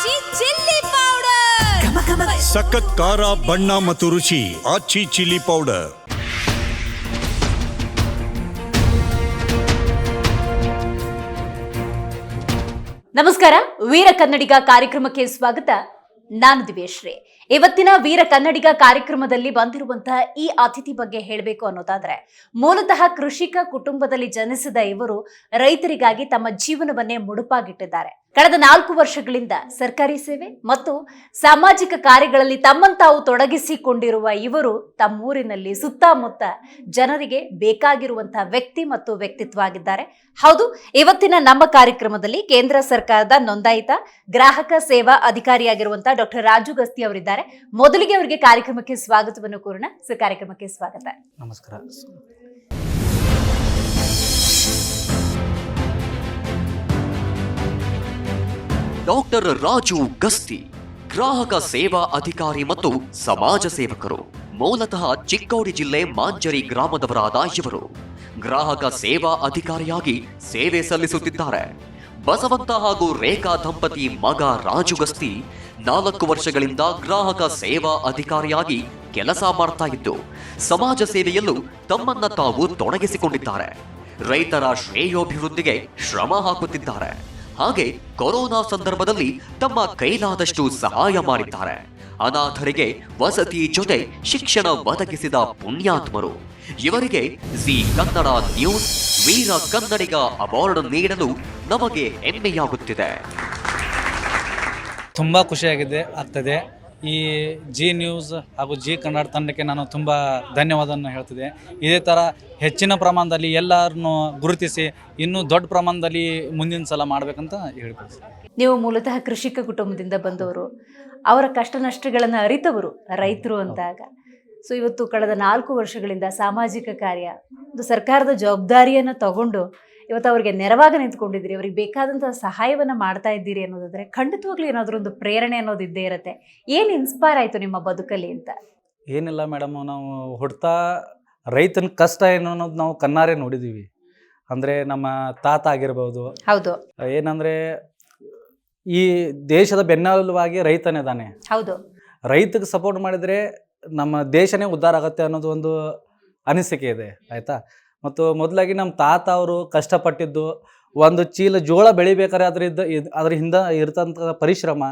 ಆಚಿ chilli powder ಸಖತ್ ಖಾರ ಬಣ್ಣ ಮತ್ತು ರುಚಿ ಆಚಿ ಚಿಲ್ಲಿ ಪೌಡರ್ ನಮಸ್ಕಾರ ವೀರ ಕನ್ನಡಿಗ ಕಾರ್ಯಕ್ರಮಕ್ಕೆ ಸ್ವಾಗತ. ನಾನು ದಿವ್ಯಶ್ರೀ. ಇವತ್ತಿನ ವೀರ ಕನ್ನಡಿಗ ಕಾರ್ಯಕ್ರಮದಲ್ಲಿ ಬಂದಿರುವಂತಹ ಈ ಅತಿಥಿ ಬಗ್ಗೆ ಹೇಳಬೇಕು ಅನ್ನೋದಾದ್ರೆ ಮೂಲತಃ ಕೃಷಿಕ ಕುಟುಂಬದಲ್ಲಿ ಜನಿಸಿದ ಇವರು ರೈತರಿಗಾಗಿ ತಮ್ಮ ಜೀವನವನ್ನೇ ಮುಡುಪಾಗಿಟ್ಟಿದ್ದಾರೆ. ಕಳೆದ ನಾಲ್ಕು ವರ್ಷಗಳಿಂದ ಸರ್ಕಾರಿ ಸೇವೆ ಮತ್ತು ಸಾಮಾಜಿಕ ಕಾರ್ಯಗಳಲ್ಲಿ ತಮ್ಮನ್ನು ತಾವು ತೊಡಗಿಸಿಕೊಂಡಿರುವ ಇವರು ತಮ್ಮೂರಿನಲ್ಲಿ ಸುತ್ತಮುತ್ತ ಜನರಿಗೆ ಬೇಕಾಗಿರುವಂತಹ ವ್ಯಕ್ತಿ ಮತ್ತು ವ್ಯಕ್ತಿತ್ವ ಆಗಿದ್ದಾರೆ ಹೌದು, ಇವತ್ತಿನ ನಮ್ಮ ಕಾರ್ಯಕ್ರಮದಲ್ಲಿ ಕೇಂದ್ರ ಸರ್ಕಾರದ ನೋಂದಾಯಿತ ಗ್ರಾಹಕ ಸೇವಾ ಅಧಿಕಾರಿಯಾಗಿರುವಂತಹ ಡಾಕ್ಟರ್ ರಾಜು ಗಸ್ತಿ ಅವರಿದ್ದಾರೆ. ಮೊದಲಿಗೆ ಅವರಿಗೆ ಕಾರ್ಯಕ್ರಮಕ್ಕೆ ಸ್ವಾಗತವನ್ನು ಕೋರೋಣ. ಸರ್ ಕಾರ್ಯಕ್ರಮಕ್ಕೆ ಸ್ವಾಗತ. ನಮಸ್ಕಾರ. ಡಾಕ್ಟರ್ ರಾಜು ಗಸ್ತಿ. ಗ್ರಾಹಕ ಸೇವಾ ಅಧಿಕಾರಿ ಮತ್ತು ಸಮಾಜ ಸೇವಕರು, ಮೂಲತಃ ಚಿಕ್ಕೋಡಿ ಜಿಲ್ಲೆ ಮಾಂಜರಿ ಗ್ರಾಮದವರಾದ ಇವರು. ಗ್ರಾಹಕ ಸೇವಾ ಅಧಿಕಾರಿಯಾಗಿ ಸೇವೆ ಸಲ್ಲಿಸುತ್ತಿದ್ದಾರೆ. ಬಸವಂತ ಹಾಗೂ ರೇಖಾ ದಂಪತಿ ಮಗ ರಾಜು ಗಸ್ತಿ ನಾಲ್ಕು ವರ್ಷಗಳಿಂದ ಗ್ರಾಹಕ ಸೇವಾ ಅಧಿಕಾರಿಯಾಗಿ ಕೆಲಸ ಮಾಡ್ತಾ ಇದ್ದು, ಸಮಾಜ ಸೇವೆಯಲ್ಲೂ ತಮ್ಮನ್ನ ತಾವು ತೊಡಗಿಸಿಕೊಂಡಿದ್ದಾರೆ. ರೈತರ ಶ್ರೇಯೋಭಿವೃದ್ಧಿಗೆ ಶ್ರಮ ಹಾಕುತ್ತಿದ್ದಾರೆ. ಹಾಗೆ ಕೊರೋನಾ ಸಂದರ್ಭದಲ್ಲಿ ತಮ್ಮ ಕೈಲಾದಷ್ಟು ಸಹಾಯ ಮಾಡಿದ್ದಾರೆ. ಅನಾಥರಿಗೆ ವಸತಿ ಜೊತೆ ಶಿಕ್ಷಣ ಒದಗಿಸಿದ ಪುಣ್ಯಾತ್ಮರು. ಇವರಿಗೆ Zee Kannada news, Veera Kannadiga award ನೀಡಲು ನಮಗೆ ಹೆಮ್ಮೆಯಾಗುತ್ತಿದೆ. ತುಂಬ ಖುಷಿಯಾಗಿದೆ, ಆಗ್ತದೆ. ಈ ಜಿ ನ್ಯೂಸ್ ಹಾಗೂ ಜಿ ಕನ್ನಡ ತಂಡಕ್ಕೆ ನಾನು ತುಂಬ ಧನ್ಯವಾದವನ್ನು ಹೇಳ್ತಿದ್ದೆ. ಇದೇ ಥರ ಹೆಚ್ಚಿನ ಪ್ರಮಾಣದಲ್ಲಿ ಎಲ್ಲರನ್ನು ಗುರುತಿಸಿ ಇನ್ನೂ ದೊಡ್ಡ ಪ್ರಮಾಣದಲ್ಲಿ ಮುಂದಿನ ಸಲ ಮಾಡಬೇಕಂತ ಹೇಳ್ಬೋದು ನೀವು ಮೂಲತಃ ಕೃಷಿಕ ಕುಟುಂಬದಿಂದ ಬಂದವರು ಅವರ ಕಷ್ಟ ನಷ್ಟಗಳನ್ನು ಅರಿತವರು ರೈತರು ಅಂದಾಗ. ಸೊ ಇವತ್ತು ಕಳೆದ ನಾಲ್ಕು ವರ್ಷಗಳಿಂದ ಸಾಮಾಜಿಕ ಕಾರ್ಯ ಒಂದು ಸರ್ಕಾರದ ಜವಾಬ್ದಾರಿಯನ್ನು ತಗೊಂಡು ಇವತ್ತು ಅವರಿಗೆ ನೆರವಾಗ ನಿಂತ್ಕೊಂಡಿದ್ದೀರಿ ಅವ್ರಿಗೆ ಬೇಕಾದಂಥ ಸಹಾಯವನ್ನು ಮಾಡ್ತಾ ಇದ್ದೀರಿ ಅನ್ನೋದಾದರೆ ಖಂಡಿತವಾಗ್ಲೂ ಏನಾದರೂ ಒಂದು ಪ್ರೇರಣೆ ಅನ್ನೋದು ಇದ್ದೇ ಇರುತ್ತೆ. ಏನು ಇನ್ಸ್ಪೈರ್ ಆಯಿತು ನಿಮ್ಮ ಬದುಕಲ್ಲಿ ಅಂತ? ಏನಿಲ್ಲ ಮೇಡಮ್ ನಾವು ಹುಡ್ತಾ ರೈತನ ಕಷ್ಟ ಏನು ಅನ್ನೋದು ನಾವು ಕಣ್ಣಾರೆ ನೋಡಿದ್ದೀವಿ ಅಂದರೆ ನಮ್ಮ ತಾತ ಆಗಿರ್ಬೋದು. ಹೌದು. ಏನಂದರೆ ಈ ದೇಶದ ಬೆನ್ನೆಲುಬಾಗಿ ರೈತನಿದ್ದಾನೆ ಹೌದು. ರೈತಗೆ ಸಪೋರ್ಟ್ ಮಾಡಿದರೆ ನಮ್ಮ ದೇಶನೇ ಉದ್ಧಾರ ಆಗುತ್ತೆ ಅನ್ನೋದು ಒಂದು ಅನಿಸಿಕೆ ಇದೆ ಆಯಿತಾ? ಮತ್ತು ಮೊದಲಾಗಿ ನಮ್ಮ ತಾತ ಅವರು ಕಷ್ಟಪಟ್ಟಿದ್ದು, ಒಂದು ಚೀಲ ಜೋಳ ಬೆಳಿಬೇಕಾದ್ರೆ ಅದ್ರ ಇದ್- ಅದ್ರ ಹಿಂದೆ ಇರ್ತಂಥ ಪರಿಶ್ರಮ,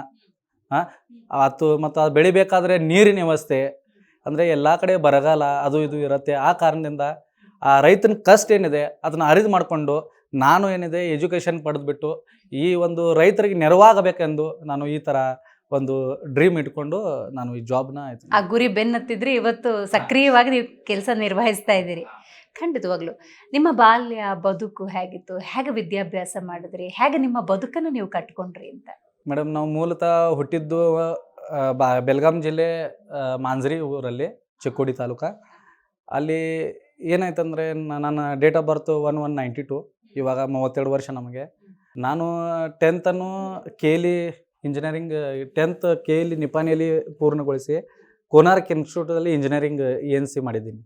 ಹಾಂ? ಆತು ಮತ್ತು ಅದು ಬೆಳಿಬೇಕಾದ್ರೆ ನೀರಿನ ವ್ಯವಸ್ಥೆ, ಅಂದರೆ ಎಲ್ಲ ಕಡೆ ಬರಗಾಲ ಅದು ಇದು ಇರುತ್ತೆ. ಆ ಕಾರಣದಿಂದ ಆ ರೈತನ ಕಷ್ಟ ಏನಿದೆ ಅದನ್ನು ಅರಿದು ಮಾಡಿಕೊಂಡು ನಾನು ಏನಿದೆ ಎಜುಕೇಷನ್ ಪಡೆದುಬಿಟ್ಟು ಈ ಒಂದು ರೈತರಿಗೆ ನೆರವಾಗಬೇಕೆಂದು ನಾನು ಈ ಥರ ಒಂದು ಡ್ರೀಮ್ ಇಟ್ಕೊಂಡು ನಾನು ಈ ಜಾಬ್ನ ಆ ಗುರಿ ಬೆನ್ನತ್ತಿದ್ರೆ, ಇವತ್ತು ಸಕ್ರಿಯವಾಗಿ ನೀವು ಕೆಲಸ ನಿರ್ವಹಿಸ್ತಾ ಇದ್ದೀರಿ. ಖಂಡಿತವಾಗ್ಲು. ನಿಮ್ಮ ಬಾಲ್ಯ, ಬದುಕು ಹೇಗಿತ್ತು? ಹೇಗೆ ವಿದ್ಯಾಭ್ಯಾಸ ಮಾಡಿದ್ರಿ? ಹೇಗೆ ನಿಮ್ಮ ಬದುಕನ್ನು ನೀವು ಕಟ್ಕೊಂಡ್ರಿ ಅಂತ? ಮೇಡಮ್, ನಾವು ಮೂಲತಃ ಹುಟ್ಟಿದ್ದು ಬಾ ಜಿಲ್ಲೆ ಮಾಂಜರಿ ಊರಲ್ಲಿ, ಚಿಕ್ಕೋಡಿ ತಾಲೂಕ. ಅಲ್ಲಿ ಏನಾಯ್ತಂದ್ರೆ ನನ್ನ date of birth one one ninety two ಇವಾಗ ಮೂವತ್ತೆರಡು ವರ್ಷ ನಮಗೆ. ನಾನು ಟೆಂತನ್ನು ಕೇಲಿ ಇಂಜಿನಿಯರಿಂಗ್ ಟೆಂತ್ ಕೇಲಿ ನಿಪಾನಿಯಲ್ಲಿ ಪೂರ್ಣಗೊಳಿಸಿ, ಕೋನಾರ್ಕ್ ಇನ್ಸ್ಟಿಟ್ಯೂಟಲ್ಲಿ ಇಂಜಿನಿಯರಿಂಗ್ ಎನ್ ಸಿ ಮಾಡಿದ್ದೀನಿ.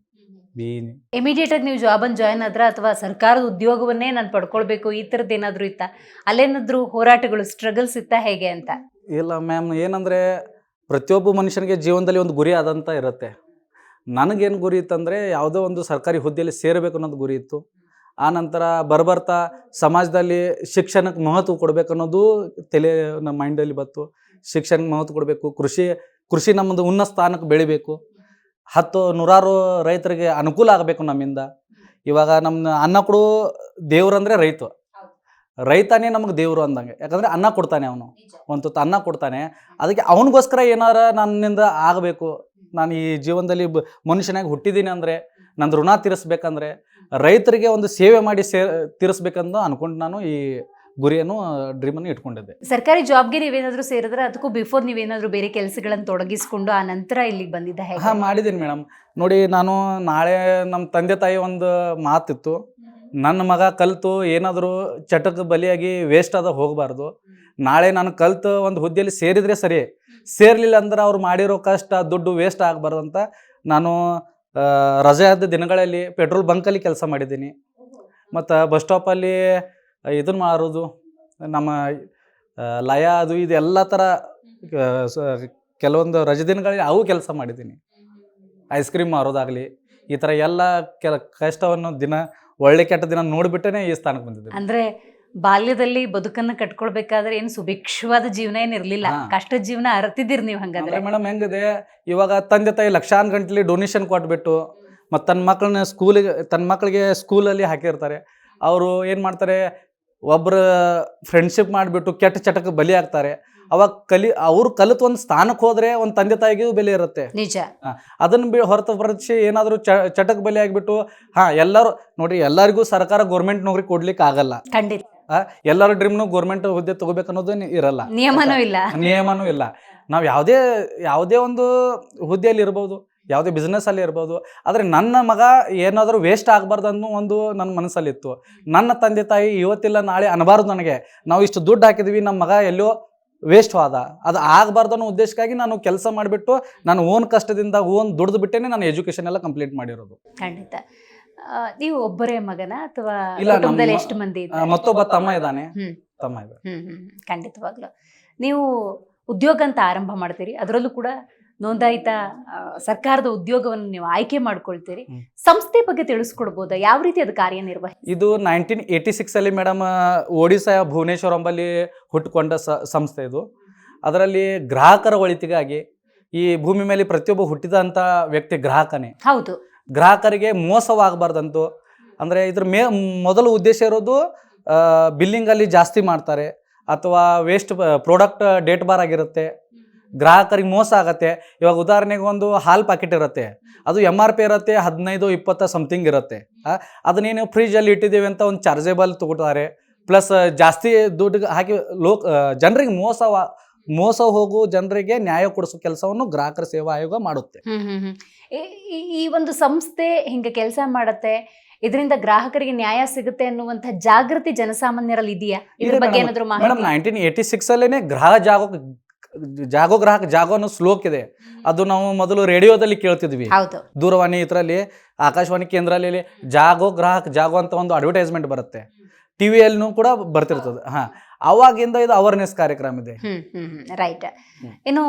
ಇಮಿಡಿಯೇಟ್ ಆಗಿ ನೀವು ಜಾಬನ್ನು ಜಾಯ್ನ್ ಆದ್ರ ಅಥವಾ ಸರ್ಕಾರದ ಉದ್ಯೋಗವನ್ನೇ ನಾನು ಪಡ್ಕೊಳ್ಬೇಕು ಈ ಥರದ್ದು ಏನಾದರೂ ಇತ್ತಾ? ಅಲ್ಲೇನಾದ್ರೂ ಹೋರಾಟಗಳು ಸ್ಟ್ರಗಲ್ಸ್ ಇತ್ತಾ ಹೇಗೆ ಅಂತ? ಇಲ್ಲ ಮ್ಯಾಮ್ ಏನಂದರೆ ಪ್ರತಿಯೊಬ್ಬ ಮನುಷ್ಯನಿಗೆ ಜೀವನದಲ್ಲಿ ಒಂದು ಗುರಿ ಆದಂತ ಇರುತ್ತೆ. ನನಗೇನು ಗುರಿ ಇತ್ತಂದರೆ ಯಾವುದೋ ಒಂದು ಸರ್ಕಾರಿ ಹುದ್ದೆಯಲ್ಲಿ ಸೇರಬೇಕು ಅನ್ನೋದು ಗುರಿ ಇತ್ತು. ಆ ನಂತರ ಬರ್ಬರ್ತಾ ಸಮಾಜದಲ್ಲಿ ಶಿಕ್ಷಣಕ್ಕೆ ಮಹತ್ವ ಕೊಡಬೇಕು ಅನ್ನೋದು ತಲೆ ನಮ್ಮ ಮೈಂಡಲ್ಲಿ ಬಂತು. ಶಿಕ್ಷಣಕ್ಕೆ ಮಹತ್ವ ಕೊಡಬೇಕು ಕೃಷಿ ಕೃಷಿ ನಮ್ಮದು ಉನ್ನತ ಸ್ಥಾನಕ್ಕೆ ಬೆಳಿಬೇಕು. ಹತ್ತು ನೂರಾರು ರೈತರಿಗೆ ಅನುಕೂಲ ಆಗಬೇಕು ನಮ್ಮಿಂದ. ಇವಾಗ ನಮ್ಮ ಅನ್ನ ಕೊಡು ದೇವ್ರಂದ್ರೆ ರೈತ. ರೈತನೇ ನಮಗೆ ದೇವರು ಅಂದಂಗೆ. ಯಾಕಂದರೆ ಅನ್ನ ಕೊಡ್ತಾನೆ ಅವನು. ಒಂದು ತುತ್ತು ಅನ್ನ ಕೊಡ್ತಾನೆ. ಅದಕ್ಕೆ ಅವನಿಗೋಸ್ಕರ ಏನಾರ ನನ್ನಿಂದ ಆಗಬೇಕು. ನಾನು ಈ ಜೀವನದಲ್ಲಿ ಮನುಷ್ಯನಾಗಿ ಹುಟ್ಟಿದ್ದೀನಿ ಅಂದರೆ ನನ್ನ ಋಣ ತೀರಿಸ್ಬೇಕಂದ್ರೆ ರೈತರಿಗೆ ಒಂದು ಸೇವೆ ಮಾಡಿ ಸೇ ತೀರಿಸ್ಬೇಕಂದು ಅನ್ಕೊಂಡು ನಾನು ಈ ಗುರಿಯನ್ನು ಡ್ರೀಮನ್ನು ಇಟ್ಕೊಂಡಿದ್ದೆ. ಸರ್ಕಾರಿ ಜಾಬ್ಗೆ ನೀವೇನಾದರೂ ಸೇರಿದ್ರೆ ಅದಕ್ಕೂ ಬಿಫೋರ್ ನೀವೇನಾದರೂ ಬೇರೆ ಕೆಲಸಗಳನ್ನು ತೊಡಗಿಸ್ಕೊಂಡು ಆ ನಂತರ ಇಲ್ಲಿಗೆ ಬಂದಿದ್ದ ಹೇಗೆ? ಹಾಂ ಮಾಡಿದ್ದೀನಿ ಮೇಡಮ್ ನೋಡಿ ನಾನು ನಾಳೆ ನಮ್ಮ ತಂದೆ ತಾಯಿ ಒಂದು ಮಾತಿತ್ತು. ನನ್ನ ಮಗ ಕಲಿತು ಏನಾದರೂ ಚಟಕ್ಕೆ ಬಲಿಯಾಗಿ ವೇಸ್ಟ್ ಆದ ಹೋಗಬಾರ್ದು. ನಾಳೆ ನಾನು ಕಲಿತು ಒಂದು ಹುದ್ದೆಯಲ್ಲಿ ಸೇರಿದರೆ ಸರಿ. ಸೇರಲಿಲ್ಲ ಅಂದ್ರೆ ಅವ್ರು ಮಾಡಿರೋ ಕಷ್ಟ ದುಡ್ಡು ವೇಸ್ಟ್ ಆಗಬಾರ್ದು ಅಂತ ನಾನು ರಜೆ ಆದ ದಿನಗಳಲ್ಲಿ ಪೆಟ್ರೋಲ್ ಬಂಕಲ್ಲಿ ಕೆಲಸ ಮಾಡಿದ್ದೀನಿ. ಮತ್ತು ಬಸ್ ಸ್ಟಾಪಲ್ಲಿ ಇದನ್ನು ಮಾರೋದು ನಮ್ಮ ಲಯ ಅದು ಇದು ಎಲ್ಲ ಥರ ಕೆಲವೊಂದು ರಜೆ ದಿನಗಳಲ್ಲಿ ಅವು ಕೆಲಸ ಮಾಡಿದ್ದೀನಿ. ಐಸ್ ಕ್ರೀಮ್ ಮಾರೋದಾಗಲಿ ಈ ಥರ ಎಲ್ಲ ಕೆಲ ಕಷ್ಟವನ್ನು ದಿನ ಒಳ್ಳೆ ಕೆಟ್ಟ ದಿನ ನೋಡಿಬಿಟ್ಟೇ ಈ ಸ್ಥಾನಕ್ಕೆ ಬಂದಿದ್ದೆ ಅಂದರೆ ಬಾಲ್ಯದಲ್ಲಿ ಬದುಕನ್ನು ಕಟ್ಕೊಳ್ಬೇಕಾದ್ರೆ ಏನು ಸುಭಿಕ್ಷವಾದ ಜೀವನ ಏನಿರಲಿಲ್ಲ ಕಷ್ಟ ಕಷ್ಟದ ಜೀವನ ಅರತಿದ್ದೀರಿ ನೀವು ಹಂಗಂದ್ರೆ. ಮೇಡಮ್ ಹೆಂಗಿದೆ ಇವಾಗ ತಂದೆ ತಾಯಿ ಲಕ್ಷಾನ್ ಗಂಟ್ಲಿ ಡೊನೇಷನ್ ಕೊಟ್ಬಿಟ್ಟು ಮತ್ತು ತನ್ನ ಮಕ್ಕಳನ್ನ ಸ್ಕೂಲಿಗೆ ತನ್ನ ಮಕ್ಕಳಿಗೆ ಸ್ಕೂಲಲ್ಲಿ ಹಾಕಿರ್ತಾರೆ. ಅವರು ಏನು ಮಾಡ್ತಾರೆ ಒಬ್ಬರ ಫ್ರೆಂಡ್ಶಿಪ್ ಮಾಡಿಬಿಟ್ಟು ಕೆಟ್ಟ ಚಟಕ್ಕೆ ಬಲಿ ಆಗ್ತಾರೆ. ಅವಾಗ ಕಲಿ ಅವ್ರು ಕಲಿತು ಒಂದು ಸ್ಥಾನಕ್ಕೆ ಹೋದ್ರೆ ಒಂದು ತಂದೆ ತಾಯಿಗೂ ಬೆಲೆ ಇರುತ್ತೆ. ನಿಜ. ಅದನ್ನ ಬಿ ಹೊರತುಪಡಿಸಿ ಏನಾದರೂ ಚ ಚಟಕ್ ಬಲಿ ಆಗಿಬಿಟ್ಟು ಹಾ ಎಲ್ಲರೂ ನೋಡಿ ಎಲ್ಲರಿಗೂ ಸರ್ಕಾರ ಗೌರ್ಮೆಂಟ್ ನೌಕರಿ ಕೊಡ್ಲಿಕ್ಕೆ ಆಗಲ್ಲ. ಖಂಡಿತ. ಎಲ್ಲರೂ ಎಲ್ಲರ ಡ್ರೀಮ್ನು ಗೌರ್ಮೆಂಟ್ ಹುದ್ದೆ ತಗೋಬೇಕು ಅನ್ನೋದು ಇರಲ್ಲ. ನಿಯಮನೂ ಇಲ್ಲ. ನಿಯಮನೂ ಇಲ್ಲ. ನಾವು ಯಾವುದೇ ಯಾವುದೇ ಒಂದು ಹುದ್ದೆಯಲ್ಲಿ ಇರ್ಬೋದು. ಯಾವುದೇ ಬಿಸ್ನೆಸ್ಸಲ್ಲಿ ಇರ್ಬೋದು. ಆದರೆ ನನ್ನ ಮಗ ಏನಾದರೂ ವೇಸ್ಟ್ ಆಗಬಾರ್ದು ಅನ್ನೋ ಒಂದು ನನ್ನ ಮನಸ್ಸಲ್ಲಿತ್ತು. ನನ್ನ ತಂದೆ ತಾಯಿ ಇವತ್ತಿಲ್ಲ ನಾಳೆ ಅನ್ನಬಾರ್ದು ನನಗೆ. ನಾವು ಇಷ್ಟು ದುಡ್ಡು ಹಾಕಿದ್ವಿ ನಮ್ಮ ಮಗ ಎಲ್ಲೋ ವೇಸ್ಟ್ ಆದ ಅದು ಆಗಬಾರ್ದು ಅನ್ನೋ ಉದ್ದೇಶಕ್ಕಾಗಿ ನಾನು ಕೆಲಸ ಮಾಡಿಬಿಟ್ಟು ನಾನು ಓನ್ ಕಷ್ಟದಿಂದ ಓನ್ ದುಡ್ದು ಬಿಟ್ಟೇನೆ ನಾನು ಎಜುಕೇಶನ್ ಎಲ್ಲ ಕಂಪ್ಲೀಟ್ ಮಾಡಿರೋದು. ಖಂಡಿತ. ನೀವು ಒಬ್ಬರೇ ಮಗನ ಅಥವಾ ಕುಟುಂಬದಲ್ಲಿ ಎಷ್ಟು ಮಂದಿ? ಮತ್ತೊಬ್ಬ ತಮ್ಮ ಇದ್ದಾನೆ. ತಮ್ಮ ಇದ್ದಾನೆ. ಖಂಡಿತವಾಗ್ಲು. ನೀವು ಉದ್ಯೋಗ ಅಂತ ಆರಂಭ ಮಾಡ್ತೀರಿ. ಅದರಲ್ಲೂ ಕೂಡ ನೋಂದಾಯಿತ ಸರ್ಕಾರದ ಉದ್ಯೋಗವನ್ನು ನೀವು ಆಯ್ಕೆ ಮಾಡ್ಕೊಳ್ತೀರಿ. ಸಂಸ್ಥೆ ಬಗ್ಗೆ ತಿಳಿಸ್ಕೊಡ್ಬೋದಾ? ಯಾವ ರೀತಿ ಅದು ಕಾರ್ಯನಿರ್ವಹ? ಇದು ನೈನ್ಟೀನ್ ಏಯ್ಟಿ ಸಿಕ್ಸಲ್ಲಿ ಮೇಡಮ್ ಒಡಿಶಾ ಭುವನೇಶ್ವರ ಎಂಬಲ್ಲಿ ಹುಟ್ಟುಕೊಂಡ ಸಂಸ್ಥೆ ಇದು. ಅದರಲ್ಲಿ ಗ್ರಾಹಕರ ಒಳಿತಿಗಾಗಿ ಈ ಭೂಮಿ ಮೇಲೆ ಪ್ರತಿಯೊಬ್ಬ ಹುಟ್ಟಿದಂಥ ವ್ಯಕ್ತಿ ಗ್ರಾಹಕನೇ. ಹೌದು. ಗ್ರಾಹಕರಿಗೆ ಮೋಸವಾಗಬಾರ್ದಂತು ಅಂದರೆ ಇದ್ರ ಮೇ ಮೊದಲ ಉದ್ದೇಶ ಇರೋದು ಬಿಲ್ಲಿಂಗಲ್ಲಿ ಜಾಸ್ತಿ ಮಾಡ್ತಾರೆ ಅಥವಾ ವೇಸ್ಟ್ ಪ್ರಾಡಕ್ಟ್ ಡೇಟ್ ಬಾರ್ ಆಗಿರುತ್ತೆ. ಗ್ರಾಹಕರಿಗೆ ಮೋಸ ಆಗತ್ತೆ. ಇವಾಗ ಉದಾಹರಣೆಗೆ ಒಂದು ಹಾಲು ಪ್ಯಾಕೆಟ್ ಇರುತ್ತೆ. ಅದು ಎಂ ಆರ್ ಪಿ ಇರುತ್ತೆ ಹದಿನೈದು ಇಪ್ಪತ್ತು ಸಮಥಿಂಗ್ ಇರುತ್ತೆ. ಅದನ್ನೇನು ಫ್ರಿಜಲ್ಲಿ ಇಟ್ಟಿದ್ದೀವಿ ಅಂತ ಒಂದು ಚಾರ್ಜೇಬಲ್ ತಗೋತಾರೆ. ಪ್ಲಸ್ ಜಾಸ್ತಿ ದುಡ್ಡು ಹಾಕಿ ಲೋಕ್ ಜನರಿಗೆ ಮೋಸ ಮೋಸ ಹೋಗು ಜನರಿಗೆ ನ್ಯಾಯ ಕೊಡಿಸೋ ಕೆಲಸವನ್ನು ಗ್ರಾಹಕರ ಸೇವಾ ಆಯೋಗ ಮಾಡುತ್ತೆ. ಈ- ಒಂದು ಸಂಸ್ಥೆ ಹಿಂಗೆ ಕೆಲಸ ಮಾಡುತ್ತೆ. ಇದರಿಂದ ಗ್ರಾಹಕರಿಗೆ ನ್ಯಾಯ ಸಿಗುತ್ತೆ ಅನ್ನುವಂಥ ಜಾಗೃತಿ ಜನಸಾಮಾನ್ಯರಲ್ಲಿ ಇದೆಯಾ? ಇದ್ರ ಬಗ್ಗೆ. ಏನಾದ್ರು ನೈನ್ಟೀನ್ ಏಯ್ಟಿ ಸಿಕ್ಸಲ್ಲೇ ಗ್ರಾಹ ಜಾಗೋ ಜಾಗೋ ಗ್ರಾಹಕ ಜಾಗೋ ಅನ್ನೋ ಶ್ಲೋಕ್ ಇದೆ. ಅದು ನಾವು ಮೊದಲು ರೇಡಿಯೋದಲ್ಲಿ ಕೇಳ್ತಿದ್ವಿ. ದೂರವಾಣಿ ಇದರಲ್ಲಿ ಆಕಾಶವಾಣಿ ಕೇಂದ್ರದಲ್ಲಿ ಜಾಗೋ ಗ್ರಾಹಕ ಜಾಗೋ ಅಂತ ಒಂದು ಅಡ್ವರ್ಟೈಸ್ಮೆಂಟ್ ಬರುತ್ತೆ. ಟಿ ವಿಯಲ್ಲೂ ಕೂಡ ಬರ್ತಿರ್ತದೆ. ಹಾ. ಅವಾಗಿಂದ ಇದು ಅವೇರ್ನೆಸ್ ಕಾರ್ಯಕ್ರಮ ಇದೆ. ಹ್ಮ್ ಹ್ಮ್ ಹ್ಮ್. ರೈಟ್ ಏನು ಇನ್ನು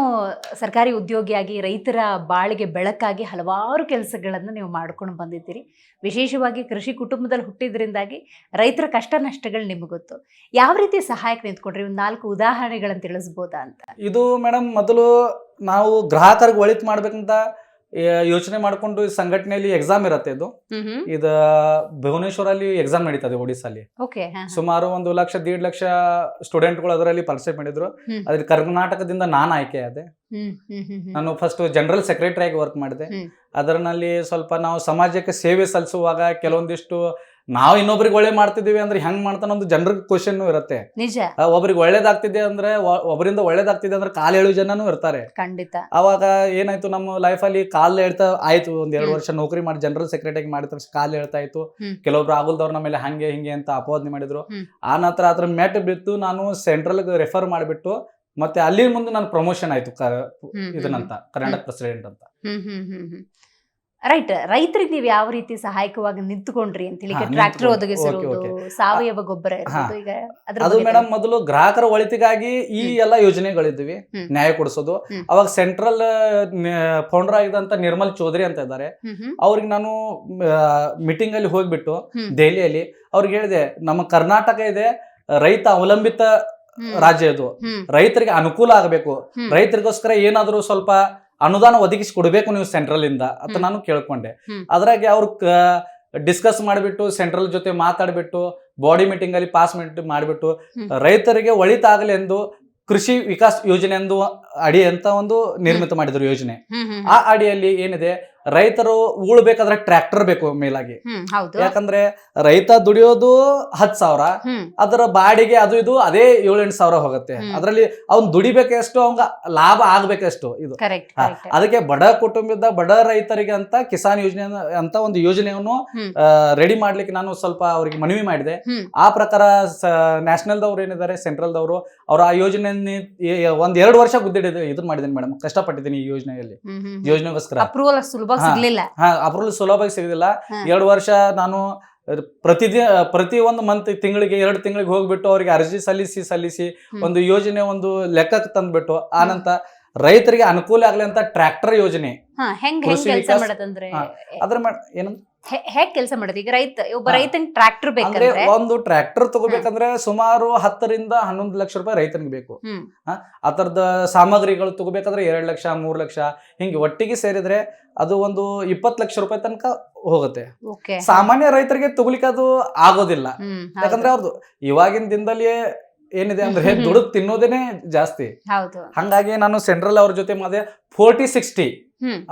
ಸರ್ಕಾರಿ ಉದ್ಯೋಗಿಯಾಗಿ ರೈತರ ಬಾಳಿಗೆ ಬೆಳಕಾಗಿ ಹಲವಾರು ಕೆಲಸಗಳನ್ನು ನೀವು ಮಾಡ್ಕೊಂಡು ಬಂದಿದ್ದೀರಿ. ವಿಶೇಷವಾಗಿ ಕೃಷಿ ಕುಟುಂಬದಲ್ಲಿ ಹುಟ್ಟಿದ್ರಿಂದಾಗಿ ರೈತರ ಕಷ್ಟ ನಷ್ಟಗಳು ನಿಮಗೆ ಗೊತ್ತು. ಯಾವ ರೀತಿ ಸಹಾಯಕ್ಕೆ ನಿಂತ್ಕೊಂಡ್ರಿ? ಒಂದು ನಾಲ್ಕು ಉದಾಹರಣೆಗಳನ್ನು ತಿಳಿಸ್ಬೋದಾ ಅಂತ? ಇದು ಮೇಡಮ್ ಮೊದಲು ನಾವು ಗ್ರಾಹಕರಿಗೆ ಒಳಿತು ಮಾಡ್ಬೇಕಂತ ಯೋಚನೆ ಮಾಡಿಕೊಂಡು ಈ ಸಂಘಟನೆಯಲ್ಲಿ ಎಕ್ಸಾಮ್ ಇರತ್ತೆ ಇದು. ಇದು ಭುವನೇಶ್ವರಲ್ಲಿ ಎಕ್ಸಾಮ್ ನಡೀತದೆ ಒಡಿಸ್ಸಲ್ಲಿ. ಓಕೆ ಸುಮಾರು ಒಂದು ಲಕ್ಷ ದೀಡ್ ಲಕ್ಷ ಸ್ಟೂಡೆಂಟ್ಗಳು ಅದರಲ್ಲಿ ಪಾರ್ಟಿಸಿಪೇಟ್ ಮಾಡಿದ್ರು. ಅದ್ರ ಕರ್ನಾಟಕದಿಂದ ನಾನು ಆಯ್ಕೆ ಆದೆ. ನಾನು ಫಸ್ಟ್ ಜನರಲ್ ಸೆಕ್ರೆಟರಿ ಆಗಿ ವರ್ಕ್ ಮಾಡಿದೆ. ಅದರಲ್ಲಿ ಸ್ವಲ್ಪ ನಾವು ಸಮಾಜಕ್ಕೆ ಸೇವೆ ಸಲ್ಲಿಸುವಾಗ ಕೆಲವೊಂದಿಷ್ಟು ನಾವು ಇನ್ನೊಬ್ರಿಗೆ ಒಳ್ಳೆ ಮಾಡ್ತಿದೀವಿ ಅಂದ್ರೆ ಹೆಂಗ್ ಮಾಡ್ತಾನ ಒಂದು ಜನರಿಗೆ ಕ್ವಶನ್ ಇರುತ್ತೆ. ನಿಜ. ಒಬ್ರಿಗೆ ಒಳ್ಳೇದಾಗ್ತಿದೆ ಅಂದ್ರೆ ಒಬ್ಬರಿಂದ ಒಬ್ರಿಂದ ಒಳ್ಳೇದಾಗ್ತಿದೆ ಅಂದ್ರೆ ಕಾಲ್ ಏಳು ಜನನು ಇರ್ತಾರೆ. ಖಂಡಿತ. ಅವಾಗ ಏನಾಯ್ತು ನಮ್ಮ ಲೈಫಲ್ಲಿ ಕಾಲ್ ಹೇಳ್ತಾ ಆಯ್ತು ಒಂದ್ ಎರಡು ವರ್ಷ ನೌಕರಿ ಮಾಡಿ ಜನರಲ್ ಸೆಕ್ರೆಟರಿ ಮಾಡಿದ ತಕ್ಷಣ ಕಾಲ್ ಹೇಳ್ತಾ ಇತ್ತು. ಕೆಲವೊಬ್ರು ಆಗುಲ್ದವ್ರ ಮೇಲೆ ಹಂಗೆ ಹಿಂಗೆ ಅಂತ ಅಪವಾದನೆ ಮಾಡಿದ್ರು. ಆ ನಂತರ ಅದ್ರ ಮೆಟ್ ಬಿತ್ತು ನಾನು ಸೆಂಟ್ರಲ್ ರೆಫರ್ ಮಾಡಿಬಿಟ್ಟು ಮತ್ತೆ ಅಲ್ಲಿ ಮುಂದೆ ನಾನು ಪ್ರಮೋಷನ್ ಆಯ್ತು ಇದನ್ನಂತ ಕರ್ನಾಟಕ ಪ್ರೆಸಿಡೆಂಟ್ ಅಂತ. ರೈಟ್ ರೈತರಿಗೆ ನೀವು ಯಾವ ರೀತಿ ಸಹಾಯಕವಾಗಿ ನಿಂತ್ಕೊಂಡ್ರಿ ಅಂತ ಹೇಳಿ ಟ್ರಾಕ್ಟರ್. ಒದಗಿಸಿರೋದು ಸಾವಯವ ಗೊಬ್ಬರ. ಈಗ ಅದು ಮೇಡಮ್ ಮೊದಲು ಗ್ರಾಹಕರ ಒಳಿತಿಗಾಗಿ ಈ ಎಲ್ಲಾ ಯೋಜನೆಗಳಿದ್ವಿ ನ್ಯಾಯ ಕೊಡಿಸೋದು. ಅವಾಗ ಸೆಂಟ್ರಲ್ ಫೌಂಡರ್ ಆಗಿದಂತ ನಿರ್ಮಲ್ ಚೌಧರಿ ಅಂತ ಇದ್ದಾರೆ. ಅವ್ರಿಗೆ ನಾನು ಮೀಟಿಂಗ್ ಅಲ್ಲಿ ಹೋಗ್ಬಿಟ್ಟು. ದೆಹಲಿಯಲ್ಲಿ ಅವ್ರಿಗೆ ಹೇಳಿದೆ ನಮ್ಮ ಕರ್ನಾಟಕ ಇದೆ ರೈತ ಅವಲಂಬಿತ ರಾಜ್ಯ ಇದು. ರೈತರಿಗೆ ಅನುಕೂಲ ಆಗಬೇಕು. ರೈತರಿಗೋಸ್ಕರ ಏನಾದರೂ ಸ್ವಲ್ಪ ಅನುದಾನ ಒದಗಿಸಿ ಕೊಡಬೇಕು ನೀವು ಸೆಂಟ್ರಲ್ ಇಂದ ಅಂತ ನಾನು ಕೇಳ್ಕೊಂಡೆ. ಅದ್ರಾಗೆ ಅವ್ರು ಡಿಸ್ಕಸ್ ಮಾಡಿಬಿಟ್ಟು ಸೆಂಟ್ರಲ್ ಜೊತೆ ಮಾತಾಡ್ಬಿಟ್ಟು ಬಾಡಿ ಮೀಟಿಂಗ್ ಅಲ್ಲಿ ಪಾಸ್ ಮಾಡಿಬಿಟ್ಟು ರೈತರಿಗೆ ಒಳಿತಾಗಲಿ ಎಂದು ಕೃಷಿ ವಿಕಾಸ್ ಯೋಜನೆ ಎಂದು ಅಡಿ ಅಂತ ಒಂದು ನಿರ್ಮಿತ ಮಾಡಿದ್ರು ಯೋಜನೆ. ಆ ಅಡಿಯಲ್ಲಿ ಏನಿದೆ ರೈತರು ಉಳ್ಬೇಕಾದ್ರೆ ಟ್ರ್ಯಾಕ್ಟರ್ ಬೇಕು ಮೇಲಾಗಿ. ಯಾಕಂದ್ರೆ ರೈತ ದುಡಿಯೋದು ಹತ್ತು ಸಾವಿರ ಅದರ ಬಾಡಿಗೆ ಅದು ಇದು ಅದೇ ಏಳೆಂಟು ಸಾವಿರ ಹೋಗುತ್ತೆ. ಅದರಲ್ಲಿ ಅವ್ನ್ ದುಡಿಬೇಕೆಷ್ಟು ಅವಂಗ ಲಾಭ ಆಗ್ಬೇಕಷ್ಟು ಇದು. ಅದಕ್ಕೆ ಬಡ ಕುಟುಂಬದ ಬಡ ರೈತರಿಗೆ ಅಂತ ಕಿಸಾನ್ ಯೋಜನೆ ಅಂತ ಒಂದು ಯೋಜನೆಯನ್ನು. ರೆಡಿ ಮಾಡ್ಲಿಕ್ಕೆ ನಾನು ಸ್ವಲ್ಪ ಅವ್ರಿಗೆ ಮನವಿ ಮಾಡಿದೆ. ಆ ಪ್ರಕಾರ ನ್ಯಾಷನಲ್ ದವ್ರು ಏನಿದ್ದಾರೆ ಸೆಂಟ್ರಲ್ ದವರು ಅವ್ರ ಆ ಯೋಜನೆ ಒಂದ್ ಎರಡು ವರ್ಷ ಗುದ್ದಿಡಿದ ಇದನ್ನ ಮಾಡಿದ್ದೀನಿ ಮೇಡಮ್ ಕಷ್ಟಪಟ್ಟಿದ್ದೀನಿ ಈ ಯೋಜನೆಯಲ್ಲಿ. ಯೋಜನೆಗೋಸ್ಕರ. ಅಪ್ರೂವಲ್ ಸುಲಭ ಸಿಗ್ಲಿಲ್ಲ. ಹಾ ಅಪ್ರೂವಲ್ ಸುಲಭವಾಗಿ ಸಿಗಲಿಲ್ಲ. ಎರಡು ವರ್ಷ ನಾನು ಪ್ರತಿದಿನ ಪ್ರತಿ ಒಂದು ಮಂತ್ ತಿಂಗಳಿಗೆ ಎರಡು ತಿಂಗಳಿಗೆ ಹೋಗ್ಬಿಟ್ಟು ಅವ್ರಿಗೆ ಅರ್ಜಿ ಸಲ್ಲಿಸಿ ಸಲ್ಲಿಸಿ ಒಂದು ಯೋಜನೆ ಒಂದು ಲೆಕ್ಕಕ್ಕೆ ತಂದ್ಬಿಟ್ಟು ಆನಂತ ರೈತರಿಗೆ ಅನುಕೂಲ ಆಗ್ಲಿ ಅಂತ ಟ್ರ್ಯಾಕ್ಟರ್ ಯೋಜನೆ. ಅದ್ರ? ಏನಂತ ಹೇಗ್ ಕೆಲಸ ಮಾಡೋದು? ಈಗ ರೈತ ಒಬ್ಬ. ರೈತನ್ ಟ್ರ್ಯಾಕ್ಟರ್ ಅಂದ್ರೆ ಬೇಕಂದ್ರೆ ಒಂದು ಟ್ರ್ಯಾಕ್ಟರ್ ತಗೋಬೇಕಂದ್ರೆ ಸುಮಾರು ಹತ್ತರಿಂದ ಹನ್ನೊಂದು ಲಕ್ಷ ರೂಪಾಯಿ ರೈತನಿಗೆ ಬೇಕು. ಹ್ಮ್. ಆ ಥರದ ಸಾಮಗ್ರಿಗಳು ತಗೋಬೇಕಂದ್ರೆ ಎರಡು ಲಕ್ಷ ಮೂರು ಲಕ್ಷ ಹಿಂಗೆ ಒಟ್ಟಿಗೆ ಸೇರಿದ್ರೆ ಅದು ಒಂದು ಇಪ್ಪತ್ತು ಲಕ್ಷ ರೂಪಾಯಿ ತನಕ ಹೋಗುತ್ತೆ. ಓಕೆ. ಸಾಮಾನ್ಯ ರೈತರಿಗೆ ತಗೊಲಿಕ್ಕೆ ಅದು ಆಗೋದಿಲ್ಲ. ಹ್ಮ್ ಯಾಕಂದ್ರೆ ಅವ್ರದ್ದು ಇವಾಗಿನ ದಿನದಲ್ಲಿ ಏನಿದೆ ಅಂದ್ರೆ ದುಡ್ದು ತಿನ್ನೋದೇನೆ ಜಾಸ್ತಿ. ಹಂಗಾಗಿ ನಾನು ಸೆಂಟ್ರಲ್ ಅವ್ರ ಜೊತೆ ಮಾಡಿದೆ ಫೋರ್ಟಿ ಸಿಕ್ಸ್ಟಿ.